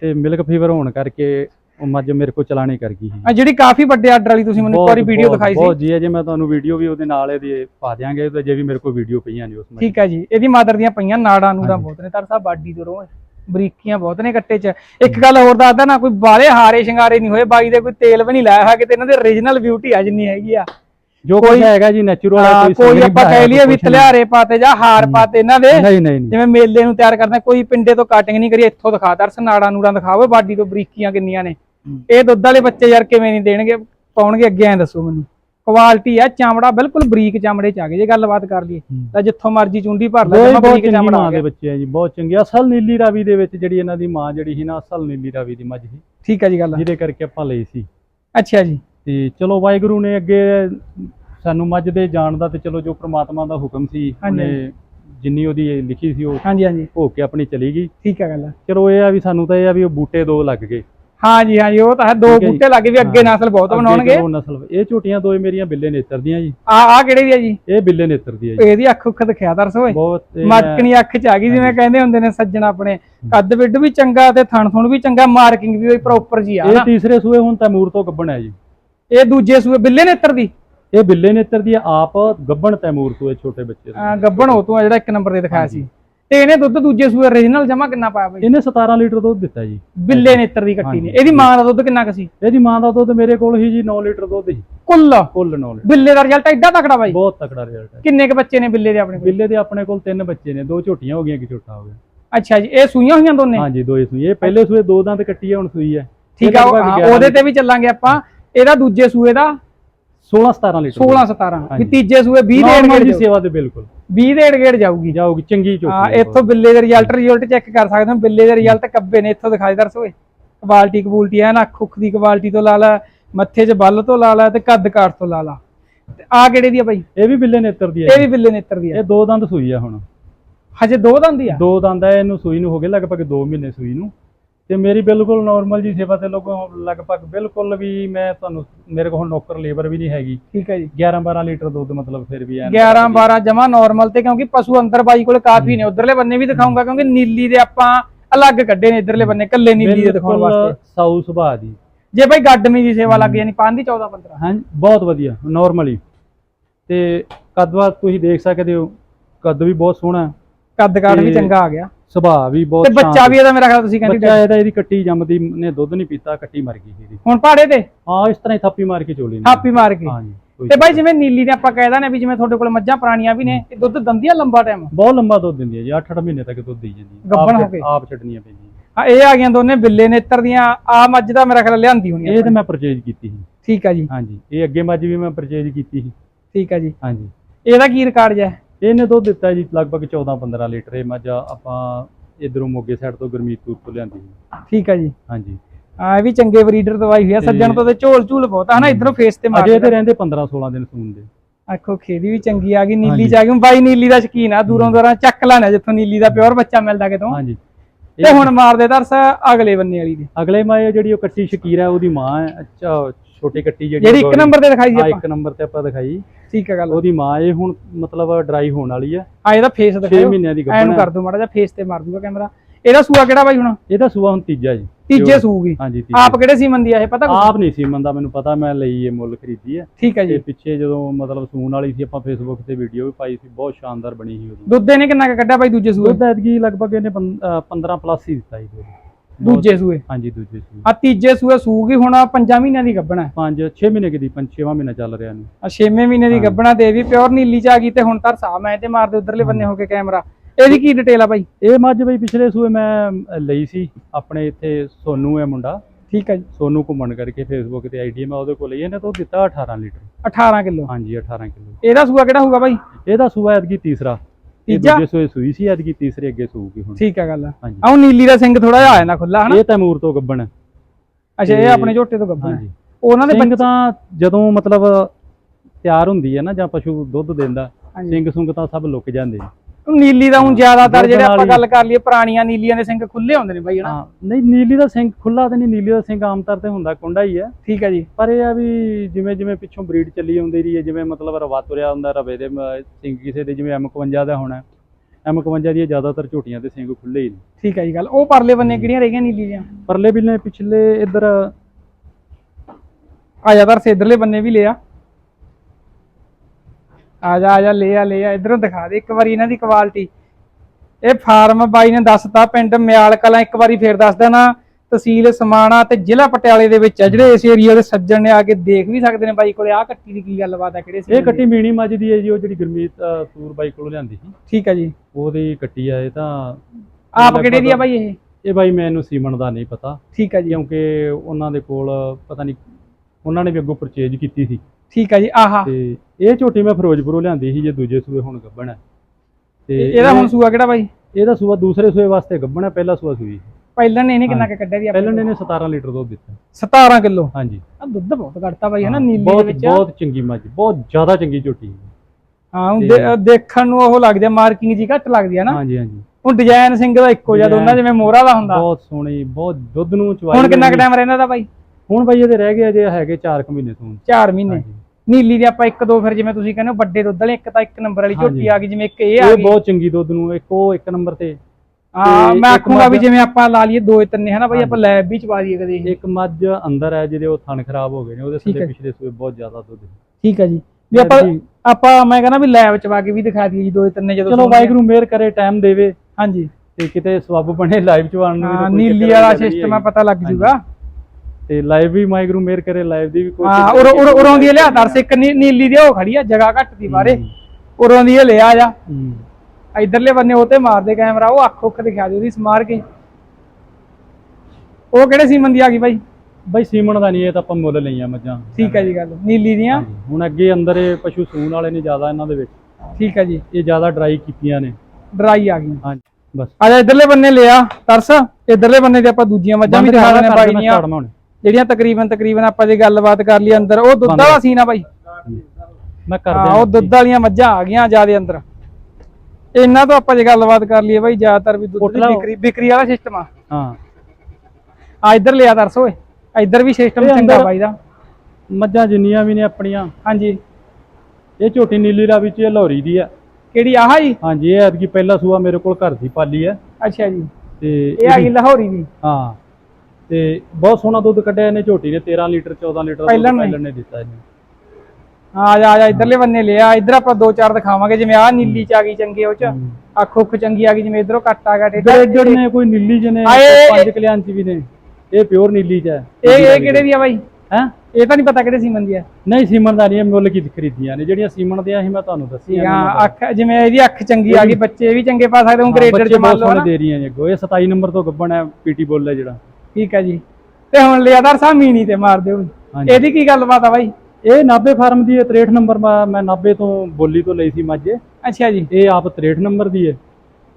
ਤੇ ਮਿਲਕ ਫੀਵਰ ਹੋਣ ਕਰਕੇ ਉਹ ਮੱਝ ਮੇਰੇ ਕੋਲ ਚਲਾਣੇ ਕਰ ਗਈ ਆ ਜਿਹੜੀ ਕਾਫੀ ਵੱਡੇ ਆਰਡਰ ਵਾਲੀ ਤੁਸੀਂ ਮੈਨੂੰ ਇੱਕ ਵਾਰੀ ਵੀਡੀਓ ਦਿਖਾਈ ਸੀ। ਬਹੁਤ ਜੀ ਹੈ ਜੇ ਮੈਂ ਤੁਹਾਨੂੰ ਵੀਡੀਓ ਵੀ ਉਹਦੇ ਨਾਲ ਇਹਦੀ ਪਾ ਦਿਆਂਗੇ ਤੇ ਜੇ ਵੀ ਮੇਰੇ ਕੋਲ ਵੀਡੀਓ ਪਈਆਂ ਨੇ ਉਸ ਮੱਝ ਠੀਕ ਆ ਜੀ ਇਹਦੀ ਮਾਦਰ ਦੀਆਂ ਪਈਆਂ ਨਾੜਾਂ ਨੂੜਾਂ। ਬਹੁਤ ਨੇ ਤਰ ਸਾਹਿਬ ਬਾਡੀ ਤੋਂ ਰੋ ਬਰੀਕੀਆਂ ਬਹੁਤ ਨੇ ਕੱਟੇ 'ਚ। ਇੱਕ ਗੱਲ ਹੋਰ ਦੱਸਦਾ ਨਾ ਕੋਈ ਬਾਲੇ ਹਾਰੇ ਸ਼ਿੰਗਾਰੇ ਨਹੀਂ ਹੋਏ ਬਾਈ ਦੇ ਕੋਈ ਤੇਲ ਵੀ ਨਹੀਂ ਲਾਇਆ ਹੋਇਆ ਕਿਤੇ ਇਹਨਾਂ ਦੇ origignal ਬਿਊਟੀ ਆ ਜਿੰਨੀ ਹੈਗੀ ਆ। ਜੋ ਕੋਈ ਹੈਗਾ ਜੀ ਨੈਚੁਰਲ ਹੈ ਹਾਂ, ਕੋਈ ਕੋਈ ਆਪਾਂ ਕਹਿ ਲਈਏ ਵੀ। ਤਲਿਆਰੇ ਪਾਤੇ ਜਾਂ ਹਾਰ ਪਾਤੇ ਇਹਨਾਂ ਦੇ ਨਹੀਂ ਨਹੀਂ ਜਿਵੇਂ ਮੇਲੇ ਨੂੰ ਤਿਆਰ ਕਰਦੇ ਕੋਈ ਪਿੰਡੇ ਤੋਂ ਕਟਿੰਗ ਨਹੀਂ ਕਰੀ ਇੱਥੋਂ ਦਿਖਾ ਦਰਸ ਨਾੜਾਂ ਨੂੜਾਂ ਦਿਖਾਓ ਬਾਡੀ ਤੋਂ ਬਰੀਕੀਆਂ ਕਿੰਨੀਆਂ ਨੇ। ਇਹ ਦੁੱਧ ਵਾਲੇ ਬੱਚੇ ਯਾਰ ਕਿਵੇਂ ਨਹੀਂ ਦੇਣਗੇ ਪਾਉਣਗੇ ਅੱਗੇ ਐਂ ਦੱਸੋ ਮੈਨੂੰ। ਕੁਆਲਿਟੀ ਆ ਚਾਮੜਾ ਬਿਲਕੁਲ ਬਰੀਕ ਚਾਮੜੇ ਚ ਆ ਗਏ। ਜੇ ਗੱਲਬਾਤ ਕਰ ਲਈਏ ਹੂੰ। ਤਾਂ ਜਿੱਥੋਂ ਮਰਜ਼ੀ ਚੁੰਡੀ ਭਰ ਲੈ ਜਮਾਂ ਬਰੀਕ ਚਾਮੜਾ ਆ ਗਿਆ। ਬੱਚੇ ਆ ਜੀ ਬਹੁਤ ਚੰਗੇ। ਅਸਲ ਨੀਲੀ ਰਾਵੀ ਦੇ ਵਿੱਚ ਜਿਹੜੀ ਇਹਨਾਂ ਦੀ ਮਾਂ ਜਿਹੜੀ ਸੀ ਨਾ ਅਸਲ ਨੀਲੀ ਰਾਵੀ ਦੀ ਮੱਝ ਸੀ ਠੀਕ ਹੈ ਜੀ ਗੱਲ ਜਿਹਦੇ ਕਰਕੇ ਆਪਾਂ ਲਈ ਸੀ। ਅੱਛਾ ਜੀ। ਤੇ ਚਲੋ ਵਾਹਿਗੁਰੂ ਨੇ ਅੱਗੇ ਸਾਨੂੰ ਮੱਝ ਦੇ ਜਾਣ ਦਾ ਤੇ ਚਲੋ ਜੋ ਪ੍ਰਮਾਤਮਾ ਦਾ ਹੁਕਮ ਸੀ। ਉਹਨੇ ਜਿੰਨੀ ਉਹਦੀ ਲਿਖੀ ਸੀ ਉਹ ਹਾਂਜੀ ਹਾਂਜੀ। ਹੋ ਕੇ ਆਪਣੀ ਚਲੀ ਗਈ। ਠੀਕ ਹੈ ਗੱਲ ਚਲੋ ਇਹ ਆ ਵੀ ਸਾਨੂੰ ਤਾਂ ਇਹ ਆ ਵੀ ਉਹ ਬੂਟੇ ਦੋ ਲੱਗ ਗਏ। ਹਾਂਜੀ ਹਾਂਜੀ ਉਹ ਤਾਂ ਹੈ ਦੋ ਠੀਕ ਹੈ ਜੀ। ਬੂਟੇ ਲੱਗੇ ਵੀ ਅੱਗੇ ਹਾਂ। ਨਸਲ ਬਹੁਤ ਅੱਗੇ ਬਣਾਉਣਗੇ। ਚਲੋ ਨਸਲ। ਇਹ ਝੋਟੀਆਂ ਦੋ ਮੇਰੀਆਂ ਬਿੱਲੇ ਨੇਤਰ ਦੀਆਂ ਜੀ। ਆ ਆ ਕਿਹੜੇ ਦੀ ਆ ਜੀ? ਇਹ ਬਿੱਲੇ ਨੇਤਰ ਦੀ ਹੈ ਜੀ। ਇਹਦੀ ਅੱਖ ਉੱਖ ਦਿਖਿਆ ਦਰਸ ਓਏ। ਬਹੁਤ ਇਹ ਮਟਕਣੀ ਅੱਖ ਚ ਆ ਗਈ ਜਿਵੇਂ ਕਹਿੰਦੇ ਹੁੰਦੇ ਨੇ ਸੱਜਣ ਆਪਣੇ। ਕੱਦ ਵਿੱਡ ਵੀ ਚੰਗਾ ਤੇ ਥਣ ਥੁਣ ਵੀ ਚੰਗਾ ਮਾਰਕਿੰਗ ਵੀ ਪ੍ਰੋਪਰ ਜੀ ਆ ਇਹ ਨਾ ਤੀਸਰੇ ਸੂਏ ਹੁਣ ਤੈਮੂਰ ਤੋਂ ਗੱਬਣ ਹੈ ਜੀ। ਇਹ ਦੂਜੇ ਸੂਏ ਬਿੱਲੇ ਨੇਤਰ ਦੀ? ਇਹ ਬਿੱਲੇ ਨੇਤਰ ਦੀ ਹੈ, ਆਪ ਗੱਬਣ ਤੈਮੂਰ ਸੂਏ ਛੋਟੇ ਬੱਚੇ ਦੇ। ਅਹ ਗੱਬਣ ਹੋ ਤੂੰ ਆ ਜਿਹੜਾ ਇੱਕ ਨੰਬਰ ਤੇ ਦਿਖਾਇਆ ਸੀ। ਤੇ ਇਹਨੇ ਦੁੱਧ ਦੂਜੇ ਸੂਏ origignal ਜਮਾ ਕਿੰਨਾ ਪਾਇਆ ਬਈ? ਇਹਨੇ 17 ਲੀਟਰ ਦੁੱਧ ਦਿੱਤਾ ਜੀ। ਬਿੱਲੇ ਨੇਤਰ ਦੀ ਕੱਟੀ ਨੇ। ਇਹਦੀ ਮਾਂ ਦਾ ਦੁੱਧ ਕਿੰਨਾ ਕੁ ਸੀ? ਇਹਦੀ ਮਾਂ ਦਾ ਦੁੱਧ ਮੇਰੇ ਕੋਲ ਹੀ ਜੀ 9 ਲੀਟਰ ਦੁੱਧ ਸੀ ਕੁੱਲ? ਕੁੱਲ 9 ਲੀਟਰ। ਬਿੱਲੇ ਦਾ ਰਿਜ਼ਲਟ ਐਡਾ ਤਕੜਾ ਬਾਈ? ਬਹੁਤ ਤਕੜਾ ਰਿਜ਼ਲਟ ਹੈ। ਕਿੰਨੇ ਕ ਬੱਚੇ ਨੇ ਬਿੱਲੇ ਦੇ ਆਪਣੇ ਕੋਲ? ਬਿੱਲੇ ਦੇ ਆਪਣੇ ਕੋਲ ਤਿੰਨ ਬੱਚੇ ਨੇ। ਦੋ ਝੋਟੀਆਂ ਹੋ ਗਈਆਂ ਇੱਕ ਝੋਟਾ ਹੋ ਗਿਆ। ਅੱਛਾ ਜੀ ਇਹ ਸੂਈਆਂ ਹੋਈਆਂ ਦੋਨੇ? ਹਾਂਜੀ ਦੋ ਹੀ ਸੂਈ ਇਹ ਪਹਿਲੇ ਸੂਏ ਦੋ ਦੰਦ ਕੱਟੀ ਹੈ ਹੁਣ ਸੂਈ ਹੈ। ਠੀਕ ਆ ਉਹਦੇ ਤੇ ਵੀ ਚੱਲਾਂਗੇ ਆਪਾਂ। ਇਹਦਾ ਦੂਜੇ ਸੂਏ ਦਾ 16 17 ਲੀਟਰ। 16 17 ਵੀ। ਤੀਜੇ ਸੂਏ 20 ਦੇ ਨੋਰਮਲ ਜੀ ਸੇਵਾ ਦੇ ਬਿਲਕੁਲ। 20 ਦੇ ਏੜ ਜਾਊਗੀ। ਜਾਊਗੀ ਚੰਗੀ ਝੋਟੀ ਹਾਂ ਹੈ ਇੱਥੋਂ ਬਿੱਲੇ ਦੇ ਰਿਜ਼ਲਟ ਰਿਜ਼ਲਟ ਚੈੱਕ ਕਰ ਸਕਦੇ ਹੋ। ਬਿੱਲੇ ਦੇ ਰਿਜ਼ਲਟ ਕੱਬੇ ਨੇ ਇੱਥੋਂ ਦਿਖਾਈ ਦਰਸ ਓਏ। ਕੁਆਲਿਟੀ ਕਬੂਲਟੀ ਐ ਨਾ ਅੱਖ ਉੱਖ ਦੀ ਕੁਆਲਿਟੀ ਤੋਂ ਲਾ ਲਾ ਮੱਥੇ 'ਚ ਬੱਲ ਤੋਂ ਲਾ ਲਾ ਤੇ ਕੱਦ ਕਾਠ ਤੋਂ ਲਾ ਲਾ। ਤੇ ਆ ਕਿਹੜੇ ਦੀ ਆ ਬਾਈ? ਇਹ ਵੀ ਬਿੱਲੇ ਨੇਤਰ ਦੀ ਇਹ ਹੈ ਵੀ ਬਿੱਲੇ ਨੇਤਰ ਦੀ ਆ। ਇਹ ਦੋ ਦੰਦ ਸੂਈ ਆ ਹੁਣ। ਹਜੇ ਦੋ ਦੰਦ ਦੀ ਆ? ਦੋ ਦੰਦ ਹੈ ਇਹਨੂੰ ਸੂਈ ਨੂੰ ਹੋ ਗਏ ਲਗਭਗ 2 ਮਹੀਨੇ ਸੂਈ ਨੂੰ। ਤੇ ਮੇਰੀ ਬਿਲਕੁਲ ਨਾਰਮਲ ਜੀ ਸੇਵਾ ਤੇ ਲੋਕੋ ਲਗਭਗ ਬਿਲਕੁਲ ਵੀ ਮੈਂ ਤੁਹਾਨੂੰ ਮੇਰੇ ਕੋਲ ਨੌਕਰ ਲੇਬਰ ਵੀ ਨਹੀਂ ਹੈਗੀ। ਠੀਕ ਹੈ ਜੀ। 11 12 ਲੀਟਰ ਦੁੱਧ ਮਤਲਬ ਫਿਰ ਵੀ ਐਨ 11 12 ਜਮਾ ਨਾਰਮਲ ਤੇ ਕਿਉਂਕਿ ਪਸ਼ੂ ਅੰਦਰ ਬਾਈ ਕੋਲ ਕਾਫੀ ਨੇ ਉਧਰਲੇ ਬੰਨੇ ਵੀ ਦਿਖਾਉਂਗਾ ਕਿਉਂਕਿ ਨੀਲੀ ਦੇ ਆਪਾਂ ਅਲੱਗ ਕੱਢੇ ਨੇ ਇਧਰਲੇ ਬੰਨੇ ਕੱਲੇ ਨੀਲੀ ਦੇ ਦਿਖਾਉਣ ਵਾਸਤੇ। ਸਾਊ ਸੁਭਾਅ ਦੀ ਜੇ ਬਾਈ ਗੱਡਮੀ ਦੀ ਸੇਵਾ ਲੱਗ ਜਾਣੀ ਪਾਣ ਦੀ 14 15 ਹਾਂ ਬਹੁਤ ਵਧੀਆ ਨਾਰਮਲੀ ਤੇ ਕਦਵਾ ਤੁਸੀਂ ਦੇਖ ਸਕਦੇ ਹੋ ਕੱਦ ਵੀ ਬਹੁਤ ਸੋਹਣਾ। ਕੱਦ ਕਾਠ ਵੀ ਚੰਗਾ ਆ ਗਿਆ। ਸੁਭਾਅ ਵੀ ਬਹੁਤ ਤੇ ਬੱਚਾ ਵੀ ਇਹਦਾ ਮੇਰਾ ਖਿਆਲ ਤੁਸੀਂ ਕਹਿੰਦੇ ਬੱਚਾ ਇਹਦਾ ਇਹਦੀ ਕੱਟੀ ਜੰਮਦੀ ਨੇ ਦੁੱਧ ਨਹੀਂ ਪੀਤਾ ਕੱਟੀ ਮਰ ਗਈ ਇਹਦੀ ਹੁਣ ਪਾੜੇ ਤੇ? ਹਾਂ ਇਸ ਤਰ੍ਹਾਂ ਹੀ ਥੱਪੀ ਮਾਰ ਕੇ ਚੋਲੀ ਨੇ ਥਾਪੀ ਮਾਰ ਕੇ? ਹਾਂਜੀ ਤੇ ਬਾਈ ਜਿਵੇਂ ਨੀਲੀ ਦੇ ਆਪਾਂ ਕਹਿਦਾ ਨੇ ਵੀ ਜਿਵੇਂ ਤੁਹਾਡੇ ਕੋਲ ਮੱਝਾਂ ਪੁਰਾਣੀਆਂ ਵੀ ਨੇ ਇਹ ਦੁੱਧ ਦੰਦੀਆਂ ਲੰਬਾ ਟਾਈਮ ਬਹੁਤ ਲੰਬਾ ਦੁੱਧ ਦਿੰਦੀ ਹੈ ਜੀ 8-8 ਮਹੀਨੇ ਤੱਕ ਦੁੱਧ ਦੇਈ ਜਾਂਦੀ ਹੈ। ਆਪ ਹੋ ਕੇ। ਆਪ ਛੱਡਣੀਆਂ ਪੈਂਦੀਆਂ। ਹਾਂ ਇਹ ਆ ਗਈਆਂ ਦੋਨੇ ਬਿੱਲੇ ਨੇਤਰ ਦੀਆਂ ਆ ਮੱਝ ਦਾ ਮੇਰਾ ਖਿਆਲ ਲਿਆਂਦੀ ਹੋਣੀ ਇਹ ਤੇ ਮੈਂ ਪਰਚੇਜ ਕੀਤੀ ਸੀ। ਠੀਕ ਆ ਜੀ। ਹਾਂਜੀ ਇਹ ਅੱਗੇ ਮੱਝ ਵੀ ਮੈਂ ਪਰਚੇਜ ਕੀਤੀ ਸੀ। ਠੀਕ ਆ ਜੀ। ਹਾਂਜੀ। ਇਹਦਾ ਕੀ ਰਿਕਾਰਡ ਜੈ ਇਹਨੇ ਦੁੱਧ ਦਿੱਤਾ ਜੀ ਲਗਭਗ 14-15 ਲੀਟਰ ਇਹ ਮੱਝ ਆਪਾਂ ਇਧਰੋਂ ਮੋਗੇ ਸਾਈਡ ਤੋਂ ਗੁਰਮੀਤਪੁਰ ਤੋਂ ਲਿਆਂਦੀ ਸੀ। ਠੀਕ ਆ ਜੀ। ਹਾਂਜੀ। ਆ ਵੀ ਚੰਗੇ ਬਰੀਡਰ ਦਵਾਈ ਹੋਈ ਆ ਸੱਜਣ ਤੋਂ ਤੇ ਝੋਲ ਝੂਲ ਬਹੁਤ ਆ। ਹਨਾ ਇਧਰੋਂ ਫੇਸ ਤੇ ਮਾਰ ਅਜੇ ਤੇ ਰਹਿੰਦੇ 15-16 ਦਿਨ ਸੂਣ ਦੇ। ਆਖੋ ਖੇਦੀ ਵੀ ਚੰਗੀ ਆ ਗਈ ਨੀਲੀ ਚ ਆ ਗਈ। ਬਾਈ ਨੀਲੀ ਦਾ ਸ਼ਕੀਨ ਆ ਦੂਰੋਂ ਦੂਰਾਂ ਚੱਕ ਲੈਣਾ ਜਿੱਥੋਂ ਨੀਲੀ ਦਾ ਪਿਓਰ ਬੱਚਾ ਮਿਲਦਾ ਕਿਤੋਂ। ਹਾਂਜੀ। ਤੇ ਹੁਣ ਮਾਰਦੇ ਦਰਸ ਅਗਲੇ ਬੰਨੇ ਵਾਲੀ ਦੇ। ਅਗਲੇ ਮਾਏ ਜਿਹੜੀ ਉਹ ਕੱਟੀ ਸ਼ਕੀਰ ਹੈ ਉਹਦੀ ਮਾਂ ਹੈ ਅੱਛਾ ਛੋਟੀ ਕੱਟੀ ਜਿਹੜੀ ਜਿਹੜੀ ਨੰਬਰ ਤੇ ਦਿਖਾਈ ਆਪਾਂ। ਇੱਕ ਨੰਬਰ ਤੇ ਆਪਾਂ ਦਿਖਾਈ। ਠੀਕ ਆ ਗੱਲ। ਉਹਦੀ ਮਾਂ ਇਹ ਹੁਣ ਮਤਲਬ ਡਰਾਈ ਹੋਣ ਵਾਲੀ ਹੈ ਆ ਇਹਦਾ ਫੇਸ 6 ਦਿਖਾਓ ਮਹੀਨਿਆਂ ਦੀ ਐਨੂੰ ਗੱਭਣ ਕਰ ਦੋ ਮਾੜਾ ਜਿਹਾ ਫੇਸ ਤੇ ਮਾਰ ਦੂਗਾ ਕੈਮਰਾ ਇਹਦਾ ਸੂਆ ਕਿਹੜਾ ਬਾਈ ਹੁਣ? ਇਹਦਾ ਸੂਆ ਹੁਣ ਤੀਜਾ ਜੀ। ਤੀਜੇ ਸੂਗੀ। ਹਾਂਜੀ ਤੀਜਾ। ਆਪ ਕਿਹੜੇ ਸੀਮਨ ਦੀ ਆ ਇਹ ਪਤਾ? ਆਪ ਨਹੀਂ ਸੀ ਮੰਦਾ ਮੈਨੂੰ ਪਤਾ ਮੈਂ ਲਈ ਇਹ ਮੁੱਲ ਖਰੀਦੀ ਹੈ ਠੀਕ ਹੈ ਤੇ ਜੀ ਪਿੱਛੇ ਜਦੋਂ ਮਤਲਬ ਸੂਣ ਵਾਲੀ ਸੀ ਆਪਾਂ ਫੇਸਬੁੱਕ ਤੇ ਵੀਡੀਓ ਵੀ ਪਾਈ ਸੀ ਬਹੁਤ ਸ਼ਾਨਦਾਰ ਬਣੀ ਸੀ ਉਹਦੀ। ਦੁੱਧ ਇਹਨੇ ਕਿੰਨਾ ਕੁ ਕੱਢਿਆ ਬਾਈ ਦੂਜੇ ਸੂਏ? ਦੁੱਧ ਐਤਕੀ ਲਗਭਗ ਇਹਨੇ 15 ਪਲੱਸ ਹੀ ਦਿੱਤਾ ਜੀ। ਦੂਜੇ ਸੂਏ? ਹਾਂਜੀ ਦੂਜੇ ਸੂਏ। ਆ ਤੀਜੇ ਸੂਏ ਸੂਗੀ ਹੁਣ ਪੰਜਾਂ ਮਹੀਨਿਆਂ ਦੀ ਗੱਭਣਾ ਹੈ। 5 6 ਮਹੀਨੇ ਦੀ 5 6ਵਾਂ ਮਹੀਨਾ ਚੱਲ ਰਿਹਾ ਨੂੰ ਆ ਛੇਵੇਂ ਮਹੀਨੇ ਦੀ ਗੱਭਣਾ ਤੇ ਵੀ ਪਿਓਰ ਨੀਲੀ ਚ ਆ ਗਈ ਤੇ ਹੁਣ ਤਾਂ ਸਾ ਮੈਂ ਤੇ ਮਾਰਦੇ ਉਧਰਲੇ ਬੰਨੇ ਹੋ ਕੇ ਕੈਮਰਾ। ਇਹਦੀ ਕੀ ਡਿਟੇਲ ਆ ਬਾਈ? ਇਹ ਮੱਝ ਬਈ ਪਿਛਲੇ ਸੂਏ ਮੈਂ ਲਈ ਸੀ ਆਪਣੇ ਇੱਥੇ ਸੋਨੂ ਹੈ ਮੁੰਡਾ। ਠੀਕ ਹੈ ਜੀ। ਸੋਨੂ ਘੁੰਮਣ ਕਰਕੇ ਫੇਸਬੁੱਕ ਤੇ ਆਈਡੀ ਮੈਂ ਉਹਦੇ ਕੋਲ ਲਈ ਇਹਨੇ ਤਾਂ ਉਹ ਦਿੱਤਾ 18 ਲੀਟਰ। 18 ਕਿਲੋ। ਹਾਂਜੀ 18 ਕਿਲੋ। ਇਹਦਾ ਸੂਆ ਕਿਹੜਾ ਹੋਊਗਾ ਬਾਈ? ਇਹਦਾ ਸੂਆ ਐਤਕੀ ਤੀਸਰਾ। ਇਹ ਤੀਜਾ? ਦੂਜੇ ਸੂਏ ਸੂਈ ਸੀ ਐਤਕੀ ਤੀਸਰੇ ਅੱਗੇ ਸੂਗੀ ਹੁਣ ਠੀਕ ਹੈ ਗੱਲ ਹਾਂਜੀ ਆਹ ਨੀਲੀ ਦਾ ਸਿੰਘ ਥੋੜਾ ਜਿਹਾ ਆ ਜਾਂਦਾ ਖੁੱਲਾ ਹਨਾ ਇਹ ਤੈਮੂਰ ਤੋਂ ਗੱਬਣ ਹੈ। ਅੱਛਾ ਇਹ ਆਪਣੇ ਝੋਟੇ ਤੋਂ ਗੱਭਣਾ ਹਾਂਜੀ ਉਹਨਾਂ ਦੇ ਸਿੰਘ ਤਾਂ ਜਦੋਂ ਮਤਲਬ ਤਿਆਰ ਹੁੰਦੀ ਹੈ ਨਾ ਜਾਂ ਪਸ਼ੂ ਦੁੱਧ ਦਿੰਦਾ ਹਾਂਜੀ। ਸਿੰਘ ਸੁੰਗ ਤਾਂ ਸਭ ਲੁਕ ਜਾਂਦੇ ਨੇ ਨੀਲੀ ਦਾ ਹੁਣ ਜ਼ਿਆਦਾਤਰ ਜਿਹੜੇ ਆਪਾਂ ਗੱਲ ਕਰ ਲਈਏ ਪੁਰਾਣੀਆਂ ਨੀਲੀਆਂ ਦੇ ਸਿੰਘ ਖੁੱਲੇ ਹੁੰਦੇ ਨੇ ਬਾਈ ਹਨਾ? ਹਾਂ ਨਹੀਂ ਨੀਲੀ ਦਾ ਸਿੰਘ ਖੁੱਲਾ ਤੇ ਨਹੀਂ ਨੀਲੀ ਦਾ ਸਿੰਘ ਆਮ ਤੌਰ ਤੇ ਹੁੰਦਾ ਕੁੰਡਾ ਹੀ ਹੈ। ਠੀਕ ਹੈ ਜੀ। ਪਰ ਇਹ ਆ ਵੀ ਜਿਵੇਂ ਜਿਵੇਂ ਪਿੱਛੋਂ ਬਰੀਡ ਚੱਲੀ ਆਉਂਦੀ ਰਹੀ ਹੈ ਜਿਵੇਂ ਮਤਲਬ ਰਵਾ ਤੁਰਿਆ ਹੁੰਦਾ ਰਵੇ ਦੇ ਸਿੰਘ ਕਿਸੇ ਦੇ ਜਿਵੇਂ M51 ਦਾ ਹੋਣਾ। M51 ਦੀਆਂ ਜ਼ਿਆਦਾਤਰ ਝੋਟੀਆਂ ਦੇ ਸਿੰਘ ਖੁੱਲੇ ਹੀ ਨੇ। ਠੀਕ ਹੈ ਜੀ ਗੱਲ। ਉਹ ਪਰਲੇ ਬੰਨੇ ਕਿਹੜੀਆਂ ਰਹਿ ਗਈਆਂ ਨੀਲੀ ਦੀਆਂ? ਪਰਲੇ ਨੇ ਪਿਛਲੇ ਇੱਧਰ ਆ ਜਾ ਦਰ ਇਧਰਲੇ ਬੰਨੇ ਵੀ ਲਿਆ। ਆ ਜਾ ਆ ਜਾ ਲੈ ਆ ਲੈ ਆ ਇਧਰੋਂ ਦਿਖਾ ਦੇ ਇੱਕ ਵਾਰੀ ਇਹਨਾਂ ਦੀ ਕੁਆਲਿਟੀ ਇਹ ਫਾਰਮ ਬਾਈ ਨੇ ਦੱਸਤਾ ਪਿੰਡ ਮਿਆਲ ਕਲਾਂ ਇੱਕ ਵਾਰੀ ਫੇਰ ਦੱਸ ਦੇਣਾ। ਤਹਿਸੀਲ ਸਮਾਣਾ ਤੇ ਜ਼ਿਲ੍ਹਾ ਪਟਿਆਲੇ ਦੇ ਵਿੱਚ ਆ ਜਿਹੜੇ ਇਸ ਏਰੀਆ ਦੇ ਸੱਜਣ ਨੇ ਆ ਕੇ ਦੇਖ ਵੀ ਸਕਦੇ ਨੇ ਬਾਈ ਕੋਲੇ। ਆ ਕੱਟੀ ਦੀ ਕੀ ਗੱਲਬਾਤ ਆ ਕਿਹੜੇ ਇਹ ਸੀਜ਼ਨ ਕੱਟੀ ਮੀਣੀ ਮੱਝ ਦੀ ਹੈ ਜੀ ਉਹ ਜਿਹੜੀ ਗੁਰਮੀਤ ਸੂਰ ਬਾਈ ਕੋਲੋਂ ਲਿਆਂਦੀ ਸੀ। ਠੀਕ ਹੈ ਜੀ। ਉਹਦੀ ਕੱਟੀ ਆ ਇਹ ਤਾਂ ਆਪ ਕਿਹੜੇ ਦੀ ਆ ਬਾਈ ਇਹ? ਇਹ ਬਾਈ ਮੈਨੂੰ ਸੀਮਨ ਦਾ ਨਹੀਂ ਪਤਾ। ਠੀਕ ਹੈ ਜੀ। ਕਿਉਂਕਿ ਉਹਨਾਂ ਦੇ ਕੋਲ ਪਤਾ ਨਹੀਂ ਉਹਨਾਂ ਨੇ ਵੀ ਅੱਗੋਂ ਪਰਚੇਜ ਕੀਤੀ ਸੀ। ਠੀਕ ਹੈ ਜੀ ਆਹਾ। ਤੇ ਇਹ ਝੋਟੀ ਮੈਂ ਫਿਰੋਜ਼ਪੁਰੋਂ ਲਿਆਂਦੀ ਸੀ ਜੇ ਦੂਜੇ ਸੂਏ ਹੁਣ ਗੱਬਣ ਹੈ ਤੇ ਇਹਦਾ ਹੁਣ ਸੂਆ ਕਿਹੜਾ ਬਾਈ? ਇਹਦਾ ਸੂਆ ਦੂਸਰੇ ਸੂਏ ਵਾਸਤੇ ਗੱਬਣ ਹੈ ਪਹਿਲਾ ਸੂਆ ਸੂਈ। ਪਹਿਲਾਂ ਨੇ ਇਹਨੇ ਕਿੰਨਾ ਕੁ ਕੱਢਿਆ ਦੀ ਪਹਿਲਾਂ ਇਹਨੇ 17 ਲੀਟਰ ਦੁੱਧ ਦਿੱਤਾ। 17 ਕਿਲੋ? ਹਾਂਜੀ। ਆ ਦੁੱਧ ਬਹੁਤ ਕੱਢਤਾ ਬਾਈ ਹਨਾ ਨੀਲੀ ਦੇ ਵਿੱਚ। ਬਹੁਤ ਚੰਗੀ ਮੱਝ ਬਹੁਤ ਜ਼ਿਆਦਾ ਚੰਗੀ ਝੋਟੀ ਹੈ। ਹਾਂ ਦੇਖਣ ਨੂੰ ਉਹ ਲੱਗਦੀ ਆ ਮਾਰਕਿੰਗ ਜੀ ਘੱਟ ਲੱਗਦੀ ਆ ਨਾ। ਹਾਂਜੀ ਹਾਂਜੀ। ਉਹ ਡਿਜ਼ਾਈਨ ਸਿੰਘ ਦਾ ਇੱਕੋ ਜਿਹਾ ਦੋਨਾਂ ਜਿਵੇਂ ਮੋਹਰਾ ਦਾ ਹੁੰਦਾ। ਬਹੁਤ ਸੋਹਣੀ ਬਹੁਤ ਦੁੱਧ ਨੂੰ ਚਵਾਈ ਹੁਣ ਕਿੰਨਾ ਕੁ। ਟਾਈਮ ਰਹਿੰਦਾ ਦਾ ਬਾਈ? ਹੁਣ ਬਾਈ ਇਹਦੇ ਰਹਿ ਗਏ ਅਜੇ ਹੈਗੇ 4 ਕੁ ਮਹੀਨੇ ਤੋਂ। 4 ਮਹੀਨੇ। ਨੀਲੀ ਦੇ ਆਪਾਂ ਇੱਕ ਦੋ ਫਿਰ ਜਿਵੇਂ ਤੁਸੀਂ ਕਹਿੰਦੇ ਹੋ ਵੱਡੇ ਦੁੱਧ ਵਾਲੇ ਇੱਕ ਤਾਂ ਇੱਕ ਨੰਬਰ ਵਾਲੀ ਝੋਟੀ। ਆ ਗਈ ਜਿਵੇਂ ਇੱਕ ਇਹ ਆ ਇਹ ਗਈ ਬਹੁਤ ਚੰਗੀ ਦੁੱਧ ਨੂੰ ਇੱਕ ਉਹ ਇੱਕ ਨੰਬਰ ਤੇ ਹਾਂ ਤੇ ਮੈਂ ਇੱਕ ਆਖੂੰਗਾ ਵੀ ਮੱਝ- ਜਿਵੇਂ ਆਪਾਂ ਲਾ ਲਈਏ ਦੋ ਤਿੰਨ ਹੈ ਨਾ ਬਾਈ ਆਪਾਂ ਲੈਬ ਵੀ ਚਵਾ ਦਈਏ ਕਦੇ ਇਹ। ਇੱਕ ਮੱਝ ਅੰਦਰ ਹੈ ਜਿਹਦੇ ਉਹ ਥਣ ਖਰਾਬ ਹੋ ਗਏ ਨੇ ਉਹਦੇ ਠੀਕ ਥੱਲੇ ਹੈ। ਪਿਛਲੇ ਸੂਏ ਬਹੁਤ ਜ਼ਿਆਦਾ ਦੁੱਧ ਹੈ। ਠੀਕ ਹੈ ਜੀ ਵੀ ਆਪਾਂ ਜੀ। ਆਪਾਂ ਮੈਂ ਕਹਿੰਦਾ ਵੀ ਲੈਬ ਚਵਾ ਕੇ ਵੀ ਦਿਖਾ ਦਈਏ ਜੀ ਦੋ ਤਿੰਨ ਜਦੋਂ ਚਲੋ ਸੁਣਦੇ ਆ। ਵਾਹਿਗੁਰੂ ਮਿਹਰ ਕਰੇ ਟਾਈਮ ਦੇਵੇ ਹਾਂਜੀ ਤੇ ਕਿਤੇ ਸਵੱਬ ਬਣੇ ਲਾਈਵ ਚ ਆਉਣ ਨੂੰ ਵੀ ਤਾਂ ਹਾਂ ਕੋਈ ਨੀਲੀ ਚੱਕਰ ਵਾਲਾ ਵਾਲੀ ਗੱਲ ਨਹੀਂ ਸਿਸਟਮ ਆ ਹੈਗੀ। ਪਤਾ ਲੱਗ ਜੂਗਾ ਤੇ ਲਾਈਵ ਵੀ ਵਾਹਿਗੁਰੂ ਮਿਹਰ ਕਰੇ ਲਾਈਵ ਦੀ ਵੀ ਹਾਂ ਉਰ ਉਰ ਉਰੋਂ ਦੀ ਲਿਆ ਦਰਸ ਇੱਕ ਨੀ- ਨੀਲੀ ਦੀ ਉਹ ਖੜੀ ਆ ਜਗ੍ਹਾ ਘੱਟ ਦੀ ਬਾਰੇ ਉਰੋਂ ਦੀ ਇਹ ਲਿਆ ਜਾ ਇਧਰਲੇ ਬੰਨੇ ਉਹ ਤੇ ਮਾਰਦੇ ਕੈਮਰਾ ਉਹ ਅੱਖ ਉੱਖ ਦਿਖਾ ਦਿਓ ਉਹਦੀ ਸਮਾਰ ਕੇ। ਉਹ ਕਿਹੜੇ ਸੀਮਨ ਦੀ ਆ ਗਈ ਬਾਈ? ਬਾਈ ਸੀਮਨ ਦਾ ਨਹੀਂ ਇਹ ਤਾਂ ਆਪਾਂ ਮੁੱਲ ਲਈਆਂ ਮੱਝਾਂ। ਠੀਕ ਹੈ ਜੀ ਗੱਲ ਨੀਲੀ ਦੀਆਂ। ਹੁਣ ਅੱਗੇ ਅੰਦਰ ਇਹ ਪਸ਼ੂ ਸੂਣ ਵਾਲੇ ਨੇ ਜ਼ਿਆਦਾ ਇਹਨਾਂ ਦੇ ਵਿੱਚ। ਠੀਕ ਹੈ ਜੀ। ਇਹ ਜ਼ਿਆਦਾ ਡਰਾਈ ਕੀਤੀਆਂ ਨੇ। ਡਰਾਈ ਆ ਗਈਆਂ। ਹਾਂਜੀ ਬਸ। ਆ ਜਾ ਇਧਰਲੇ ਬੰਨੇ ਲਿਆ ਤਰਸ। ਇਧਰਲੇ ਬੰਨੇ ਤੇ ਆਪਾਂ ਦੂਜੀਆਂ ਮੱਝਾਂ ਵੀ ਦਿਖਾ ਦਿੰਦੇ ਬਾਈ ਦੀਆਂ। ਜਿਹੜੀਆਂ ਤਕਰੀਬਨ ਤਕਰੀਬਨ ਆਪਾਂ ਜੇ ਗੱਲਬਾਤ ਕਰ ਲਈ ਅੰਦਰ ਉਹ ਦੁੱਧ ਵਾਲਾ ਸੀਨ ਆ ਬਾਈ। ਮੈਂ ਕਰ ਹਾਂ ਉਹ ਦੁੱਧ ਵਾਲੀਆਂ ਮੱਝਾਂ ਆ ਗਈਆਂ ਜਿਆਦੇ ਅੰਦਰ। ਇਹਨਾਂ ਤੋਂ ਆਪਾਂ ਜੇ ਗੱਲਬਾਤ ਕਰ ਲਈਏ ਬਾਈ ਜ਼ਿਆਦਾਤਰ ਵੀ ਦੁੱਧ ਦੀ। ਵਿਕਰੀ ਵਿਕਰੀ ਵਾਲਾ ਸਿਸਟਮ ਆ। ਹਾਂ। ਆ ਇੱਧਰ ਲਿਆ ਤਰਸ ਓਏ ਇੱਧਰ ਵੀ ਸਿਸਟਮ ਚੰਗਾ ਬਾਈ ਦਾ। ਮੱਝਾਂ ਜਿੰਨੀਆਂ ਵੀ ਨੇ ਆਪਣੀਆਂ। ਹਾਂਜੀ। ਇਹ ਝੋਟੀ ਨੀਲੀ ਰਾਵੀ ਚ ਇਹ ਲਾਹੌਰੀ ਦੀ ਆ। ਕਿਹੜੀ ਆਹ ਜੀ? ਹਾਂਜੀ ਇਹ ਐਤਕੀ ਪਹਿਲਾ ਸੂਆ ਮੇਰੇ ਕੋਲ ਘਰ ਦੀ ਪਾਲੀ ਆ। ਅੱਛਾ ਜੀ। ਤੇ ਇਹ ਆ ਗਈ ਲਾਹੌਰੀ ਦੀ। ਹਾਂ। ਤੇ ਬਹੁਤ ਸੋਹਣਾ ਦੁੱਧ ਕੱਢਿਆ ਇਹਨੇ ਝੋਟੀ ਨੇ 13 ਲੀਟਰ 14 ਲੀਟਰ ਦੁੱਧ ਪਹਿਲਾਂ ਨੇ? ਪਹਿਲਾਂ ਨੇ ਦਿੱਤਾ ਇਹਨੇ। ਆ ਜਾ ਆ ਜਾ ਇੱਧਰਲੇ ਬੰਨੇ ਲਿਆ ਇੱਧਰ ਆਪਾਂ ਦੋ ਚਾਰ ਦਿਖਾਵਾਂਗੇ ਜਿਵੇਂ ਆ ਨੀਲੀ ਚ ਆ ਗਈ ਚੰਗੇ ਉਹ ਚ ਅੱਖ ਉੱਖ ਚੰਗੀ ਆ ਗਈ ਜਿਵੇਂ ਇਧਰੋਂ ਕੱਟ ਆ ਗਿਆ ਟੇਢਾ ਗ੍ਰੇਡਡ ਨੇ ਕੋਈ ਨੀਲੀ ਚ ਨੇ ਆਏ, ਕੋਈ ਪੰਜ ਕਲਿਆਣ ਚ ਵੀ ਨੇ ਇਹ ਪਿਓਰ ਨੀਲੀ ਚ ਹੈ। ਇਹ ਇਹ ਕਿਹੜੇ ਦੀ ਆ ਬਾਈ? ਹੈ? ਇਹ ਤਾਂ ਨਹੀਂ ਪਤਾ ਕਿਹੜੇ ਸੀਮਨ ਦੀ ਆ। ਨਹੀਂ ਸੀਮਨ ਦਾ ਨਹੀਂ ਇਹ ਮੁੱਲ ਕੀ ਖਰੀਦੀਆਂ ਨੇ ਜਿਹੜੀਆਂ ਸੀਮਨ ਦੀਆਂ ਸੀ ਮੈਂ ਤੁਹਾਨੂੰ ਦੱਸੀਆਂ ਹਾਂ ਅੱਖ ਜਿਵੇਂ ਇਹਦੀ ਅੱਖ ਚੰਗੀ ਆ ਗਈ ਬੱਚੇ ਵੀ ਚੰਗੇ ਪਾ ਸਕਦੇ ਹੋ ਗ੍ਰੇਡਰ ਚ ਮੰਨ ਲਓ ਨਾ ਦੇ ਰਹੀਆਂ ਨੇ ਅੱਗੋਂ ਇਹ 27 ਨੰਬਰ ਤੋਂ ਗੱਬਣ ਹੈ ਪੀਟੀ ਬੋਲ ਹੈ ਜਿਹੜਾ। ਠੀਕ ਹੈ ਜੀ। ਤੇ ਹੁਣ ਲਿਆਦਾਰ ਸਾਹਿਬ ਮੀਨੀ ਤੇ ਮਾਰ ਦਿਓ ਹਾਂਜੀ। ਇਹਦੀ ਕੀ ਗੱਲਬਾਤ ਆ ਬਾਈ? ਇਹ ਨਾਬੇ ਫਾਰਮ ਦੀ ਹੈ 63 ਨੰਬਰ ਮੈਂ ਮੈਂ ਨਾਬੇ ਤੋਂ ਬੋਲੀ ਤੋਂ ਲਈ ਸੀ ਮੱਝ। ਇਹ। ਅੱਛਾ ਜੀ। ਇਹ ਆਪ 63 ਨੰਬਰ ਦੀ ਹੈ।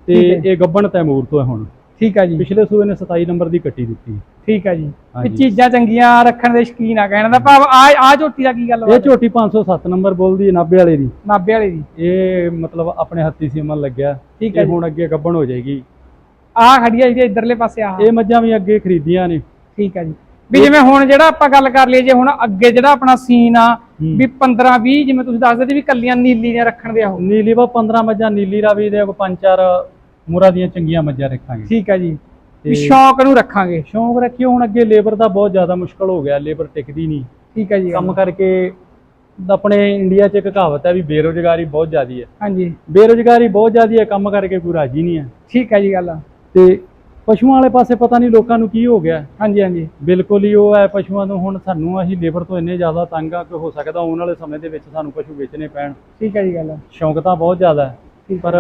ਤੇ ਠੀਕ ਇਹ ਗੱਬਣ ਤੈਮੂਰ ਤੋਂ ਹੈ ਹੁਣ। ਠੀਕ ਹੈ ਜੀ। ਪਿਛਲੇ ਸੂਏ ਨੇ 27 ਨੰਬਰ ਦੀ ਕੱਟੀ ਦਿੱਤੀ। ਠੀਕ ਹੈ ਜੀ। ਵੀ ਹਾਂਜੀ। ਚੀਜ਼ਾਂ ਚੰਗੀਆਂ ਰੱਖਣ ਦੇ ਸ਼ਕੀਨ ਆ ਕਹਿਣ ਦਾ ਭਾਵ। ਆ ਆ ਝੋਟੀ ਦਾ ਕੀ ਗੱਲ ਇਹ ਝੋਟੀ 507 ਨੰਬਰ ਬੋਲਦੀ ਹੈ ਨਾਬੇ ਵਾਲੇ ਦੀ। ਨਾਬੇ ਵਾਲੇ ਦੀ। ਇਹ ਮਤਲਬ ਆਪਣੇ ਹੱਥੀ ਸੀਮਨ ਲੱਗਿਆ। ਠੀਕ ਹੈ ਇਹ ਜੀ। ਹੁਣ ਅੱਗੇ ਗੱਬਣ ਹੋ ਜਾਏਗੀ। ਆ ਖੜੀ ਆ ਜੀ ਇਧਰਲੇ ਪਾਸੇ ਆ ਇਹ ਮੱਝਾਂ ਵੀ ਅੱਗੇ ਖਰੀਦੀਆਂ ਨੇ। ਠੀਕ ਹੈ ਜੀ। ਵੀ ਜਿਵੇਂ ਹੁਣ ਜਿਹੜਾ ਆਪਾਂ ਗੱਲ ਕਰ ਲਈਏ ਜੇ ਹੁਣ ਅੱਗੇ ਜਿਹੜਾ ਆਪਣਾ ਸੀਨ ਆ। ਵੀ 15 20 ਜਿਵੇਂ ਤੁਸੀਂ ਦੱਸਦੇ ਸੀ ਵੀ ਕੱਲੀਆਂ ਨੀਲੀ ਦੀਆਂ ਰੱਖਣ ਦੇ ਆਹੋ ਨੀਲੀ ਵਾ 15 ਮੱਝਾਂ ਨੀਲੀ ਰਾਵੀ ਦੇ ਪੰਜ ਚਾਰ ਮੁਰਾ ਦੀਆਂ ਚੰਗੀਆਂ ਮੱਝਾਂ ਰੱਖਾਂਗੇ। ਠੀਕ ਹੈ ਜੀ। ਵੀ ਸ਼ੌਕ ਨੂੰ ਰੱਖਾਂਗੇ। ਸ਼ੌਂਕ ਰੱਖਿਓ ਹੁਣ ਅੱਗੇ ਲੇਬਰ ਦਾ ਬਹੁਤ ਜ਼ਿਆਦਾ ਮੁਸ਼ਕਲ ਹੋ ਗਿਆ ਲੇਬਰ ਟਿਕਦੀ ਨਹੀਂ। ਠੀਕ ਹੈ ਜੀ। ਕੰਮ ਕਰਕੇ ਆਪਣੇ ਇੰਡੀਆ 'ਚ ਇੱਕ ਕਹਾਵਤ ਹੈ ਵੀ ਬੇਰੋਜ਼ਗਾਰੀ ਬਹੁਤ ਜ਼ਿਆਦੀ ਹੈ। ਹਾਂਜੀ। ਬੇਰੋਜ਼ਗਾਰੀ ਬਹੁਤ ਜ਼ਿਆਦੀ ਹੈ ਕੰਮ ਕਰਕੇ ਕੋਈ ਰਾਜੀ ਨਹੀਂ ਹੈ। ਠੀਕ ਹੈ ਜੀ ਗੱਲ। ਤੇ ਪਸ਼ੂਆਂ ਵਾਲੇ ਪਾਸੇ ਪਤਾ ਨਹੀਂ ਲੋਕਾਂ ਨੂੰ ਕੀ ਹੋ ਗਿਆ। ਹਾਂਜੀ ਹਾਂਜੀ। ਬਿਲਕੁਲ ਹੀ ਉਹ ਹੈ ਪਸ਼ੂਆਂ ਨੂੰ ਹੁਣ ਸਾਨੂੰ ਅਸੀਂ ਲੇਬਰ ਤੋਂ ਇੰਨੇ ਜ਼ਿਆਦਾ ਤੰਗ ਆ ਕਿ ਹੋ ਸਕਦਾ ਆਉਣ ਵਾਲੇ ਸਮੇਂ ਦੇ ਵਿੱਚ ਸਾਨੂੰ ਪਸ਼ੂ ਵੇਚਣੇ ਪੈਣ। ਠੀਕ ਹੈ ਜੀ ਗੱਲ। ਸ਼ੌਂਕ ਤਾਂ ਬਹੁਤ ਜ਼ਿਆਦਾ ਹੈ ਪਰ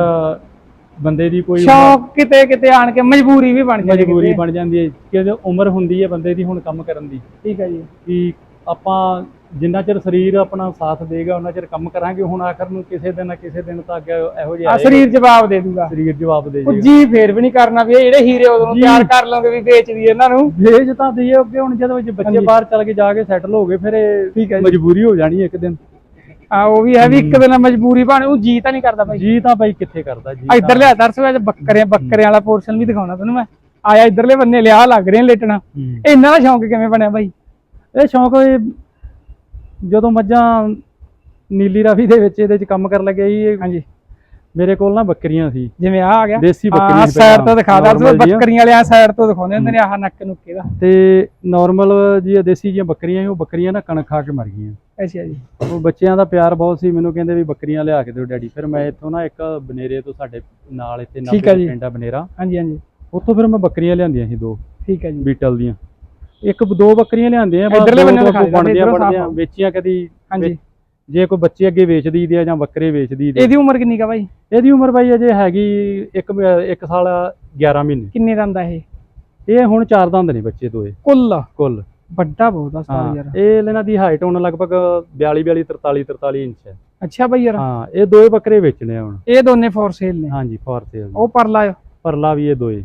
ਬੰਦੇ ਦੀ ਕੋਈ ਸ਼ੌਕ ਕਿਤੇ ਕਿਤੇ ਆਣ ਕੇ ਮਜਬੂਰੀ ਵੀ ਬਣ ਜਾਂਦੀ ਮਜਬੂਰੀ ਕਿਤੇ। ਬਣ ਜਾਂਦੀ ਹੈ ਕਿ ਉਮਰ ਹੁੰਦੀ ਹੈ ਬੰਦੇ ਦੀ ਹੁਣ ਕੰਮ ਕਰਨ ਦੀ। ਠੀਕ ਹੈ ਜੀ। ਕਿ ਆਪਾਂ ਜਿੰਨਾ ਚਿਰ ਸਰੀਰ ਆਪਣਾ ਸਾਥ ਦੇਗਾ ਉਹਨਾਂ ਚਿਰ ਕੰਮ ਕਰਾਂਗੇ। ਹੁਣ ਆਖਰ ਨੂੰ ਕਿਸੇ ਦਿਨ ਨਾ ਕਿਸੇ ਦਿਨ ਤੱਕ ਇਹੋ ਜਿਹਾ ਆ ਸਰੀਰ ਜਵਾਬ ਦੇ ਦੂਗਾ। ਸਰੀਰ ਜਵਾਬ ਦੇ ਜੇਗਾ ਜੀ। ਫੇਰ ਵੀ ਨਹੀਂ ਕਰਨਾ ਵੀ ਇਹ ਜਿਹੜੇ ਹੀਰੇ ਉਦੋਂ। ਤਿਆਰ ਕਰ ਲਓਗੇ ਵੀ ਵੇਚ ਦਈਏ ਇਹਨਾਂ ਨੂੰ। ਭੇਜ ਤਾਂ ਦਈਏ ਅੱਗੇ ਹੁਣ ਜਦੋਂ ਵਿੱਚ ਬੱਚੇ। ਬਾਹਰ ਚੱਲ ਕੇ ਜਾ ਕੇ ਸੈਟਲ ਹੋ ਗਏ ਫਿਰ ਇਹ ਠੀਕ ਹੈ ਜੀ। ਮਜਬੂਰੀ ਹੋ ਜਾਣੀ ਇੱਕ ਦਿਨ। ਆ ਉਹ ਵੀ ਹੈ ਵੀ ਇੱਕ ਦਿਨ ਮਜਬੂਰੀ ਬਣ ਉਹ ਜੀ ਤਾਂ ਨਹੀਂ ਕਰਦਾ ਬਾਈ ਜੀ ਤਾਂ ਬਾਈ ਕਿੱਥੇ ਕਰਦਾ ਜੀ ਇੱਧਰ ਲਿਆ ਦਰਸੋ ਅੱਜ ਬੱਕਰੇ ਬੱਕਰੇ ਵਾਲਾ ਪੋਰਸ਼ਨ ਵੀ ਦਿਖਾਉਣਾ ਤੁਹਾਨੂੰ ਮੈਂ। ਆਇਆ ਇੱਧਰਲੇ ਬੰਨੇ ਲਿਆ ਲੱਗ ਰਹੇ ਲੇਟਣਾ। ਇਹਨਾਂ ਦਾ ਸ਼ੌਂਕ ਕਿਵੇਂ ਬਣਿਆ ਬਾਈ ਇਹ ਸ਼ੌਂਕ ਜਦੋਂ ਮੱਝਾਂ ਨੀਲੀ ਰਾਵੀ ਦੇ ਵਿੱਚ ਇਹਦੇ ਚ ਕੰਮ ਕਰਨ ਲੱਗੇ ਸੀ ਇਹ ਹਾਂਜੀ। ਮੇਰੇ ਕੋਲ ਨਾ ਬੱਕਰੀਆਂ ਸੀ। ਜਿਵੇਂ ਆ ਆ ਗਿਆ। ਦੇਸੀ ਬੱਕਰੀਆਂ ਸੀ ਸਾਈਡ ਤੋਂ ਦਿਖਾ ਜਿਹੀਆਂ। ਬੱਕਰੀਆਂ ਵਾਲਿਆਂ ਸਾਈਡ ਤੋਂ ਦਿਖਾਉਂਦੇ ਹੁੰਦੇ ਨੇ ਆਹ ਨੱਕ ਨੁੱਕੇ ਦਾ ਤੇ ਨਾਰਮਲ ਜੀ ਦੇਸੀ ਜੀਆਂ ਬੱਕਰੀਆਂ ਸੀ ਉਹ ਬੱਕਰੀਆਂ ਨਾ ਕਣਕ ਖਾ ਕੇ ਮਰ ਗਈਆਂ। ਅੱਛਾ ਜੀ। ਉਹ ਬੱਚਿਆਂ ਦਾ ਪਿਆਰ ਬਹੁਤ ਸੀ ਮੈਨੂੰ ਕਹਿੰਦੇ ਵੀ ਬੱਕਰੀਆਂ ਲਿਆ ਕੇ ਦਿਓ ਡੈਡੀ। ਫਿਰ ਮੈਂ ਇੱਥੋਂ ਨਾ ਇੱਕ ਬਨੇਰੇ ਤੋਂ ਸਾਡੇ ਨਾਲ ਇੱਥੇ ਜੀ। ਪਿੰਡ ਆ ਬਨੇਰਾ। ਹਾਂਜੀ ਹਾਂਜੀ। ਉੱਥੋਂ ਫਿਰ ਮੈਂ ਬੱਕਰੀਆਂ ਲਿਆਂਦੀਆਂ ਸੀ ਦੋ ਠੀਕ ਹੈ ਜੀ। ਬੀਟਲ ਦੀਆਂ। ਇੱਕ ਦੋ ਬੱਕਰੀਆਂ ਲਿਆਂਦੇ ਆ ਇੱਧਰਲੇ ਬੰਨੇ ਦਿਖਾ ਇੱਧਰੋਂ ਸਾਫ਼ ਬਣਦੀਆਂ ਆਓ। ਵੇਚੀਆਂ ਕਦੀ ਹਾਂਜੀ। ਜੇ ਕੋਈ ਬੱਚੇ ਅੱਗੇ ਵੇਚਦੀ ਦੇ ਆ ਜਾਂ ਬੱਕਰੇ ਵੇਚਦੀ ਦੇ ਇਹਦੀ ਉਮਰ ਕਿੰਨੀ ਕਾ ਬਾਈ? ਇਹਦੀ ਉਮਰ ਬਾਈ ਅਜੇ ਹੈਗੀ ਇੱਕ ਇੱਕ ਸਾਲ 11 ਮਹੀਨੇ। ਕਿੰਨੇ ਦੰਦ ਆ ਇਹ? ਇਹ ਹੁਣ ਚਾਰ ਦੰਦ ਨੇ ਬੱਚੇ ਦੋਏ। ਕੁੱਲ? ਕੁੱਲ। ਵੱਡਾ ਬਹੁਤ ਆ ਸਾਰਾ ਯਾਰ ਇਹ ਇਹਨਾਂ ਦੀ ਹਾਈਟ ਹੁਣ ਲਗਭਗ 42 42 43 43 ਇੰਚ ਹੈ। ਅੱਛਾ ਬਾਈ ਯਾਰ। ਹਾਂ ਇਹ ਦੋਏ ਬੱਕਰੇ ਵੇਚਣੇ ਆ ਹੁਣ। ਇਹ ਦੋਨੇ ਫੋਰ ਸੇਲ ਨੇ। ਹਾਂਜੀ ਫੋਰ ਸੇਲ ਉਹ ਪਰਲਾ ਆ। ਪਰਲਾ ਵੀ ਇਹ ਦੋਏ।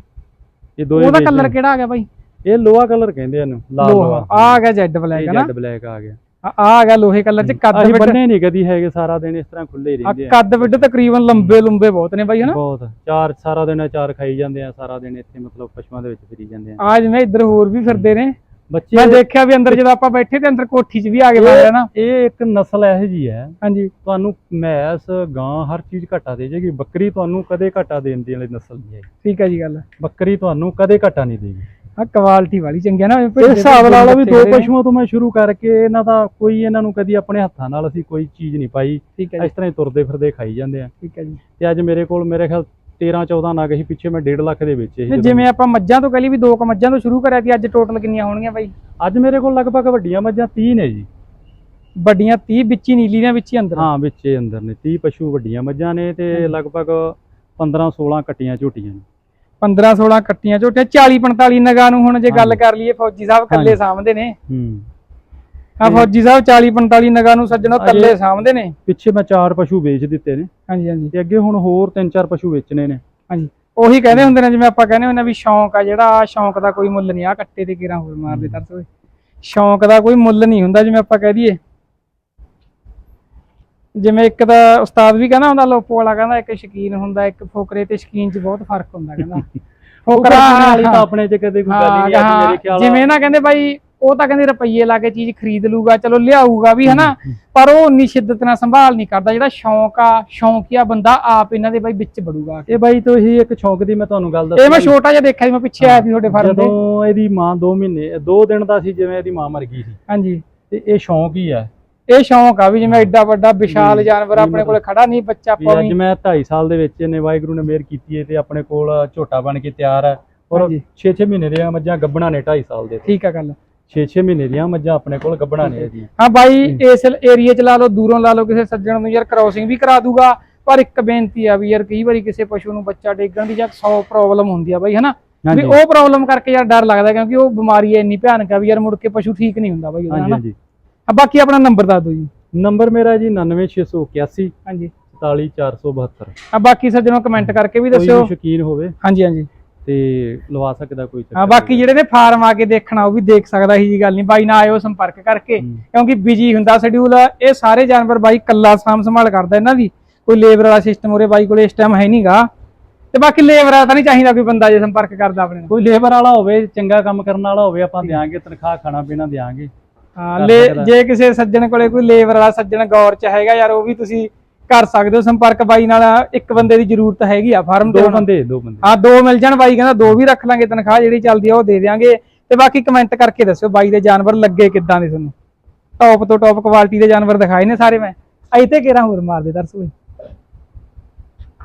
ਇਹ ਦੋਏ ਉਹਦਾ ਕਲਰ ਆ। ਕਿਹੜਾ ਆ ਗਿਆ ਬਾਈ? ਇਹ ਲੋਹਾ ਕਲਰ ਕਹਿੰਦੇ ਇਹਨੂੰ ਲਾਲ ਲੋਹਾ ਆ ਆ ਗਿਆ ਜੈਡ ਬਲੈਕ ਹੈ ਨਾ? ਜੈਡ ਬਲੈਕ ਆ ਗਿਆ। ਆ ਆ ਗਿਆ ਲੋਹੇ ਕਲਰ ਚ ਕੱਦ ਅਸੀਂ ਬੰਨੇ ਨਹੀਂ ਕਦੀ ਹੈਗੇ ਸਾਰਾ ਦਿਨ ਇਸ ਤਰ੍ਹਾਂ ਖੁੱਲੇ ਹੀ ਆ ਰਹਿੰਦੇ ਆ। ਕੱਦ ਵਿੱਡ ਤਕਰੀਬਨ ਲੰਬੇ ਲੰਬੇ ਬਹੁਤ ਨੇ ਬਾਈ ਹਨਾ ਬਹੁਤ। ਚਾਰ ਸਾਰਾ ਦਿਨ ਚਾਰ ਖਾਈ ਜਾਂਦੇ ਆ ਸਾਰਾ ਦਿਨ ਇੱਥੇ ਮਤਲਬ ਪਸ਼ੂਆਂ ਦੇ ਵਿੱਚ ਫਿਰੀ ਜਾਂਦੇ ਆ। ਆ ਜਿਵੇਂ ਇੱਧਰ ਹੋਰ ਵੀ ਫਿਰਦੇ ਨੇ। ਬੱਚੇ ਮੈਂ ਦੇਖਿਆ ਵੀ ਅੰਦਰ ਜਦੋਂ ਆਪਾਂ ਬੈਠੇ ਤੇ ਅੰਦਰ ਕੋਠੀ 'ਚ ਵੀ ਆ ਕੇ ਰਿਹਾ ਨਾ ਇਹ ਇੱਕ ਨਸਲ ਇਹੋ ਜੀ ਹੈ। ਹਾਂਜੀ। ਤੁਹਾਨੂੰ ਮੈਸ ਗਾਂ ਹਰ ਚੀਜ਼ ਘਟਾ ਦੇ ਜਾਏਗੀ ਬੱਕਰੀ ਤੁਹਾਨੂੰ ਕਦੇ ਘਟਾ ਦੇਣ ਦੀ ਵਾਲੀ ਨਸਲ ਨਹੀਂ ਹੈ ਠੀਕ ਹੈ ਜੀ ਗੱਲ। ਬੱਕਰੀ ਤੁਹਾਨੂੰ ਕਦੇ ਘਟਾ ਨਹੀਂ ਦੇਗੀ। ਆ ਕੁਆਲਿਟੀ ਵਾਲੀ ਚੰਗੀ ਆ ਨਾ ਇਹ ਹਿਸਾਬ ਲਾ ਲਓ ਵੀ ਦੋ। ਪਸ਼ੂਆਂ ਤੋਂ ਮੈਂ ਸ਼ੁਰੂ ਕਰਕੇ ਇਹਨਾਂ ਦਾ ਕੋਈ ਇਹਨਾਂ ਨੂੰ ਕਦੀ ਆਪਣੇ ਹੱਥਾਂ ਨਾਲ ਅਸੀਂ ਕੋਈ ਚੀਜ਼ ਨਹੀਂ ਪਾਈ। ਠੀਕ ਹੈ ਜੀ। ਇਸ ਤਰ੍ਹਾਂ ਹੀ ਤੁਰਦੇ ਫਿਰਦੇ ਖਾਈ ਜਾਂਦੇ ਆ। ਠੀਕ ਹੈ ਜੀ। ਤੇ ਅੱਜ ਮੇਰੇ ਕੋਲ ਮੇਰੇ ਖਿਆਲ 13 14 ਨਗ ਸੀ ਪਿੱਛੇ ਮੈਂ 1.5 ਲੱਖ ਦੇ ਵਿੱਚ ਸੀ ਜਿਵੇਂ ਆਪਾਂ ਮੱਝਾਂ ਤੋਂ ਕਹ ਲਈ ਵੀ ਦੋ ਕ ਮੱਝਾਂ ਤੋਂ ਸ਼ੁਰੂ ਕਰਿਆ ਸੀ ਅੱਜ ਟੋਟਲ ਕਿੰਨੀਆਂ ਹੋਣਗੀਆਂ ਬਾਈ? ਅੱਜ ਮੇਰੇ ਕੋਲ ਲਗਭਗ ਵੱਡੀਆਂ ਮੱਝਾਂ 30 ਨੇ ਜੀ। ਵੱਡੀਆਂ 30 ਵਿੱਚ ਹੀ ਨੀਲੀ ਦੀਆਂ ਵਿੱਚ ਹੀ ਅੰਦਰ? ਹਾਂ ਵਿੱਚੇ ਅੰਦਰ ਨੇ। 30 ਪਸ਼ੂ ਵੱਡੀਆਂ ਮੱਝਾਂ ਨੇ ਤੇ ਲਗਭਗ 15 16 ਕੱਟੀਆਂ ਝੋਟੀਆਂ ਨੇ। 15 16 ਕੱਟੀਆਂ ਝੋਟੀਆਂ 40 45 ਨਗਾਂ ਨੂੰ ਹੁਣ ਜੇ ਗੱਲ। ਕਰ ਲਈਏ ਫੌਜੀ ਸਾਹਿਬ ਕੱਲੇ। ਸਾਹਮਣੇ ਨੇ। ਹੂੰ। ਆ ਫੌਜੀ ਸਾਹਿਬ 40 45 ਨਗਾਂ ਨੂੰ ਸੱਜਣੋ ਕੱਲੇ ਸਾਹਮਣੇ ਨੇ। ਪਿੱਛੇ ਮੈਂ ਚਾਰ ਪਸ਼ੂ ਵੇਚ ਦਿੱਤੇ ਨੇ। ਹਾਂਜੀ ਹਾਂਜੀ। ਤੇ ਅੱਗੇ ਹੁਣ ਹੋਰ ਤਿੰਨ ਚਾਰ ਪਸ਼ੂ ਵੇਚਣੇ ਨੇ। ਹਾਂਜੀ। ਉਹੀ ਕਹਿੰਦੇ ਹੁੰਦੇ ਨੇ ਜਿਵੇਂ ਆਪਾਂ ਕਹਿੰਦੇ ਹੁੰਦੇ ਆ ਵੀ ਸ਼ੌਂਕ ਆ ਜਿਹੜਾ ਆਹ ਸ਼ੌਂਕ ਦਾ ਕੋਈ ਮੁੱਲ ਨਹੀਂ ਆ ਕੱਟੇ ਤੇ ਕਿਰਾਂ ਹੋਰ ਮਾਰਦੇ ਤਰਸ ਓਏ। ਸ਼ੌਂਕ ਦਾ ਕੋਈ ਮੁੱਲ ਨਹੀਂ ਹੁੰਦਾ ਜਿਵੇਂ ਆਪਾਂ ਕਹਿ ਦਈਏ ਜਿਵੇਂ ਇੱਕ ਦਾ ਉਸਤਾਦ ਵੀ ਕਹਿੰਦਾ ਹੁੰਦਾ ਲੋਪੋ ਵਾਲਾ ਕਹਿੰਦਾ ਇੱਕ ਸ਼ਕੀਨ ਹੁੰਦਾ ਇੱਕ ਫੋਕਰੇ ਤੇ ਸ਼ਕੀਨ 'ਚ ਬਹੁਤ ਫ਼ਰਕ ਹੁੰਦਾ ਕਹਿੰਦਾ। [laughs] ਫੋਕਰਾ ਵਾਲੀ ਤਾਂ ਆਪਣੇ ਚ ਕਦੇ ਕੋਈ ਗੱਲ ਹਾਂ, ਨਹੀਂ ਹਾਂ, ਮੇਰੇ ਖਿਆਲ ਜਿਵੇਂ ਨਾ ਕਹਿੰਦੇ ਬਾਈ ਉਹ ਤਾਂ ਕਹਿੰਦੇ ਰੁਪਈਏ ਲਾ ਕੇ ਚੀਜ਼ ਖਰੀਦ ਲੂਗਾ ਚਲੋ ਲਿਆਊਗਾ ਵੀ ਹਨਾ। ਪਰ ਉਹ ਉਨੀ ਸ਼ਿੱਦਤ ਨਾਲ ਸੰਭਾਲ ਨਹੀਂ ਕਰਦਾ ਜਿਹੜਾ ਸ਼ੌਂਕ ਆ ਸ਼ੌਂਕੀਆ ਬੰਦਾ ਆਪ ਇਹਨਾਂ ਦੇ ਬਾਈ ਵਿੱਚ ਵੜੂਗਾ। ਇਹ ਬਾਈ ਤੋਂ ਹੀ ਇੱਕ ਸ਼ੌਂਕ ਦੀ ਮੈਂ ਤੁਹਾਨੂੰ ਗੱਲ ਇਹ ਮੈਂ ਦੱਸੀ। ਛੋਟਾ ਜਿਹਾ ਦੇਖਿਆ ਸੀ ਮੈਂ ਪਿੱਛੇ ਆਇਆ ਸੀ ਤੁਹਾਡੇ ਫਾਰਮ ਤੇ। ਜਦੋਂ ਇਹਦੀ ਮਾਂ 2 ਮਹੀਨੇ 2 ਦਿਨ ਦਾ ਸੀ ਜਿਵੇਂ ਇਹਦੀ ਮਾਂ ਮਰ ਗਈ ਸੀ। ਹਾਂਜੀ। ਤੇ ਇਹ ਸ਼ੌਂਕ ਹੀ ਹੈ ਇਹ ਸ਼ੌਂਕ ਆ ਵੀ ਜਿਵੇਂ ਐਡਾ ਵੱਡਾ ਵਿਸ਼ਾਲ ਜਾਨਵਰ ਆਪਣੇ ਕੋਲੇ ਖੜਾ ਨਹੀਂ ਬੱਚਾ ਆਪਾਂ ਅੱਜ ਮੈਂ 2.5 ਸਾਲ ਦੇ ਵਿੱਚ ਇਹਨੇ ਵਾਹਿਗੁਰੂ ਨੇ ਮਿਹਰ ਕੀਤੀ ਹੈ ਤੇ ਆਪਣੇ ਕੋਲ ਝੋਟਾ ਬਣ ਕੇ ਤਿਆਰ ਹੈ। ਔਰ ਹਾਂਜੀ। 6-6 ਮਹੀਨੇ ਦੀਆਂ ਮੱਝਾਂ ਗੱਬਣਾ ਨੇ 2.5 ਸਾਲ ਦੇ। ਠੀਕ ਆ ਗੱਲ। 6-6 ਮਹੀਨੇ ਦੀਆਂ ਮੱਝਾਂ ਆਪਣੇ ਕੋਲ ਗੱਬਣਾ ਨੇ ਜੀ ਹਾਂ ਬਾਈ ਇਸ ਏਰੀਏ 'ਚ ਲਾ ਲਓ ਦੂਰੋਂ ਲਾ ਲਓ ਕਿਸੇ ਸੱਜਣ ਨੂੰ ਯਾਰ ਕ੍ਰਾਸਿੰਗ ਵੀ ਕਰਾ ਦੂਗਾ। ਪਰ ਇੱਕ ਬੇਨਤੀ ਆ ਵੀ ਯਾਰ ਕਈ ਵਾਰੀ ਕਿਸੇ ਪਸ਼ੂ ਨੂੰ ਬੱਚਾ ਡੇਗਣ ਦੀ ਜਾਂ 100 ਪ੍ਰੋਬਲਮ ਹੁੰਦੀ ਆ ਬਾਈ ਹਨਾ? ਵੀ ਉਹ ਪ੍ਰੋਬਲਮ ਕਰਕੇ ਯਾਰ ਡਰ ਲੱਗਦਾ ਕਿਉਂਕਿ ਉਹ ਬਿਮਾਰੀ ਇੰਨੀ ਭਿਆਨਕ ਆ ਵੀ ਯਾਰ ਮੁੜ ਕੇ ਪਸ਼ੂ ਠੀਕ ਨਹੀਂ ਹੁੰਦਾ ਬਾਈ ਉਹਦਾ ਹਨਾ? ਆ ਬਾਕੀ ਆਪਣਾ ਨੰਬਰ ਦੱਸ ਦਿਓ ਜੀ। ਨੰਬਰ ਮੇਰਾ ਜੀ 99681 ਹਾਂਜੀ। 44472 ਆ ਬਾਕੀ ਸੱਜਣੋਂ ਕਮੈਂਟ ਕਰਕੇ ਵੀ ਕੋਈ ਦੱਸਿਓ। ਵੀ ਸ਼ੌਕੀਨ ਹੋਵੇ। ਹਾਂਜੀ ਹਾਂਜੀ। ਤੇ ਲਵਾ ਸਕਦਾ ਕੋਈ ਹਾਂ ਬਾਕੀ ਜਿਹੜੇ ਨੇ ਫਾਰਮ ਆ ਕੇ ਦੇਖਣਾ ਉਹ ਵੀ ਦੇਖ ਸਕਦਾ ਇਹੀ ਜੀ ਗੱਲ ਨਹੀਂ। ਬਾਈ ਨਾਲ ਆਇਓ ਸੰਪਰਕ ਕਰਕੇ ਹੂੰ। ਕਿਉਂਕਿ ਬਿਜ਼ੀ ਹੁੰਦਾ ਸ਼ਡਿਊਲ ਇਹ ਸਾਰੇ ਜਾਨਵਰ ਬਾਈ ਕੱਲਾ ਸਾਂਭ ਸੰਭਾਲ ਕਰਦਾ ਇਹਨਾਂ ਦੀ। ਕੋਈ ਲੇਬਰ ਵਾਲਾ ਸਿਸਟਮ ਉਰੇ ਬਾਈ ਕੋਲੇ ਇਸ ਟਾਈਮ ਹੈ ਨਹੀਂਗਾ। ਤੇ ਬਾਕੀ ਲੇਬਰ ਵਾਲਾ ਤਾਂ ਨਹੀਂ ਚਾਹੀਦਾ ਕੋਈ ਬੰਦਾ ਜੇ ਸੰਪਰਕ ਕਰਦਾ ਆਪਣੇ ਕੋਈ ਲੇਬਰ ਵਾਲਾ ਹੋਵੇ ਚੰਗਾ ਕੰਮ ਕਰਨ ਵਾਲਾ ਹੋਵੇ ਆਪਾਂ ਦਿਆਂਗੇ ਤਨਖਾਹ ਖਾਣਾ ਪੀਣਾ ਦਿਆਂਗੇ। ਹਾਂ ਲੈ। ਜੇ ਕਿਸੇ ਸੱਜਣ ਕੋਲੇ ਕੋਈ ਲੇਬਰ ਵਾਲਾ ਸੱਜਣ ਗੌਰ ਚ ਹੈਗਾ ਯਾਰ ਉਹ ਵੀ ਤੁਸੀਂ ਕਰ ਸਕਦੇ ਹੋ। ਸੰਪਰਕ ਬਾਈ ਨਾਲ ਇੱਕ ਬੰਦੇ ਦੀ ਜ਼ਰੂਰਤ ਹੈਗੀ ਆ ਫਾਰਮ ਤੇ ਦੋ ਹੁਣ। ਬੰਦੇ ਦੋ ਬੰਦੇ। ਹਾਂ ਦੋ ਮਿਲ ਜਾਣ ਬਾਈ ਕਹਿੰਦਾ ਦੋ ਵੀ ਰੱਖ ਲਾਂਗੇ ਤਨਖਾਹ ਜਿਹੜੀ ਚੱਲਦੀ ਆ ਉਹ ਦੇ ਦਿਆਂਗੇ। ਤੇ ਬਾਕੀ ਕਮੈਂਟ ਕਰਕੇ ਦੱਸਿਓ ਬਾਈ ਦੇ ਜਾਨਵਰ ਲੱਗੇ ਕਿੱਦਾਂ ਦੇ ਤੁਹਾਨੂੰ। ਟੌਪ ਤੋਂ ਟੌਪ ਕੁਆਲਿਟੀ ਦੇ ਜਾਨਵਰ ਦਿਖਾਏ ਨੇ ਸਾਰੇ ਮੈਂ। ਅਈ ਤੇ ਕਿਹੜਾ ਹੋਰ ਮਾਰ ਦੇ ਦਰਸ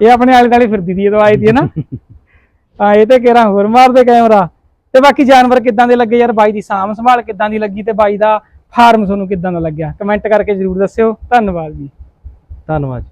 ਇਹ ਆਪਣੇ ਆਲੇ ਦੁਆਲੇ ਫਿਰਦੀ ਦੀ ਜਦੋਂ ਆਈ ਦੀ ਹੈ ਨਾ। [laughs] ਹਾਂ ਇਹ ਤੇ ਕਿਹੜਾ ਹੋਰ ਮਾਰ ਦੇ ਕੈਮਰਾ। ਤੇ ਬਾਕੀ ਜਾਨਵਰ ਕਿੱਦਾਂ ਦੇ ਲੱਗੇ ਯਾਰ? ਬਾਈ ਦੀ ਸਾਂਭ ਸੰਭਾਲ ਕਿੱਦਾਂ ਦੀ ਲੱਗੀ ਤੇ ਬਾਈ ਦਾ ਫਾਰਮ ਤੁਹਾਨੂੰ ਕਿੱਦਾਂ ਦਾ ਲੱਗਿਆ? ਕਮੈਂਟ ਕਰਕੇ ਜਰੂਰ ਦੱਸਿਓ। ਧੰਨਵਾਦ ਜੀ। ਧੰਨਵਾਦ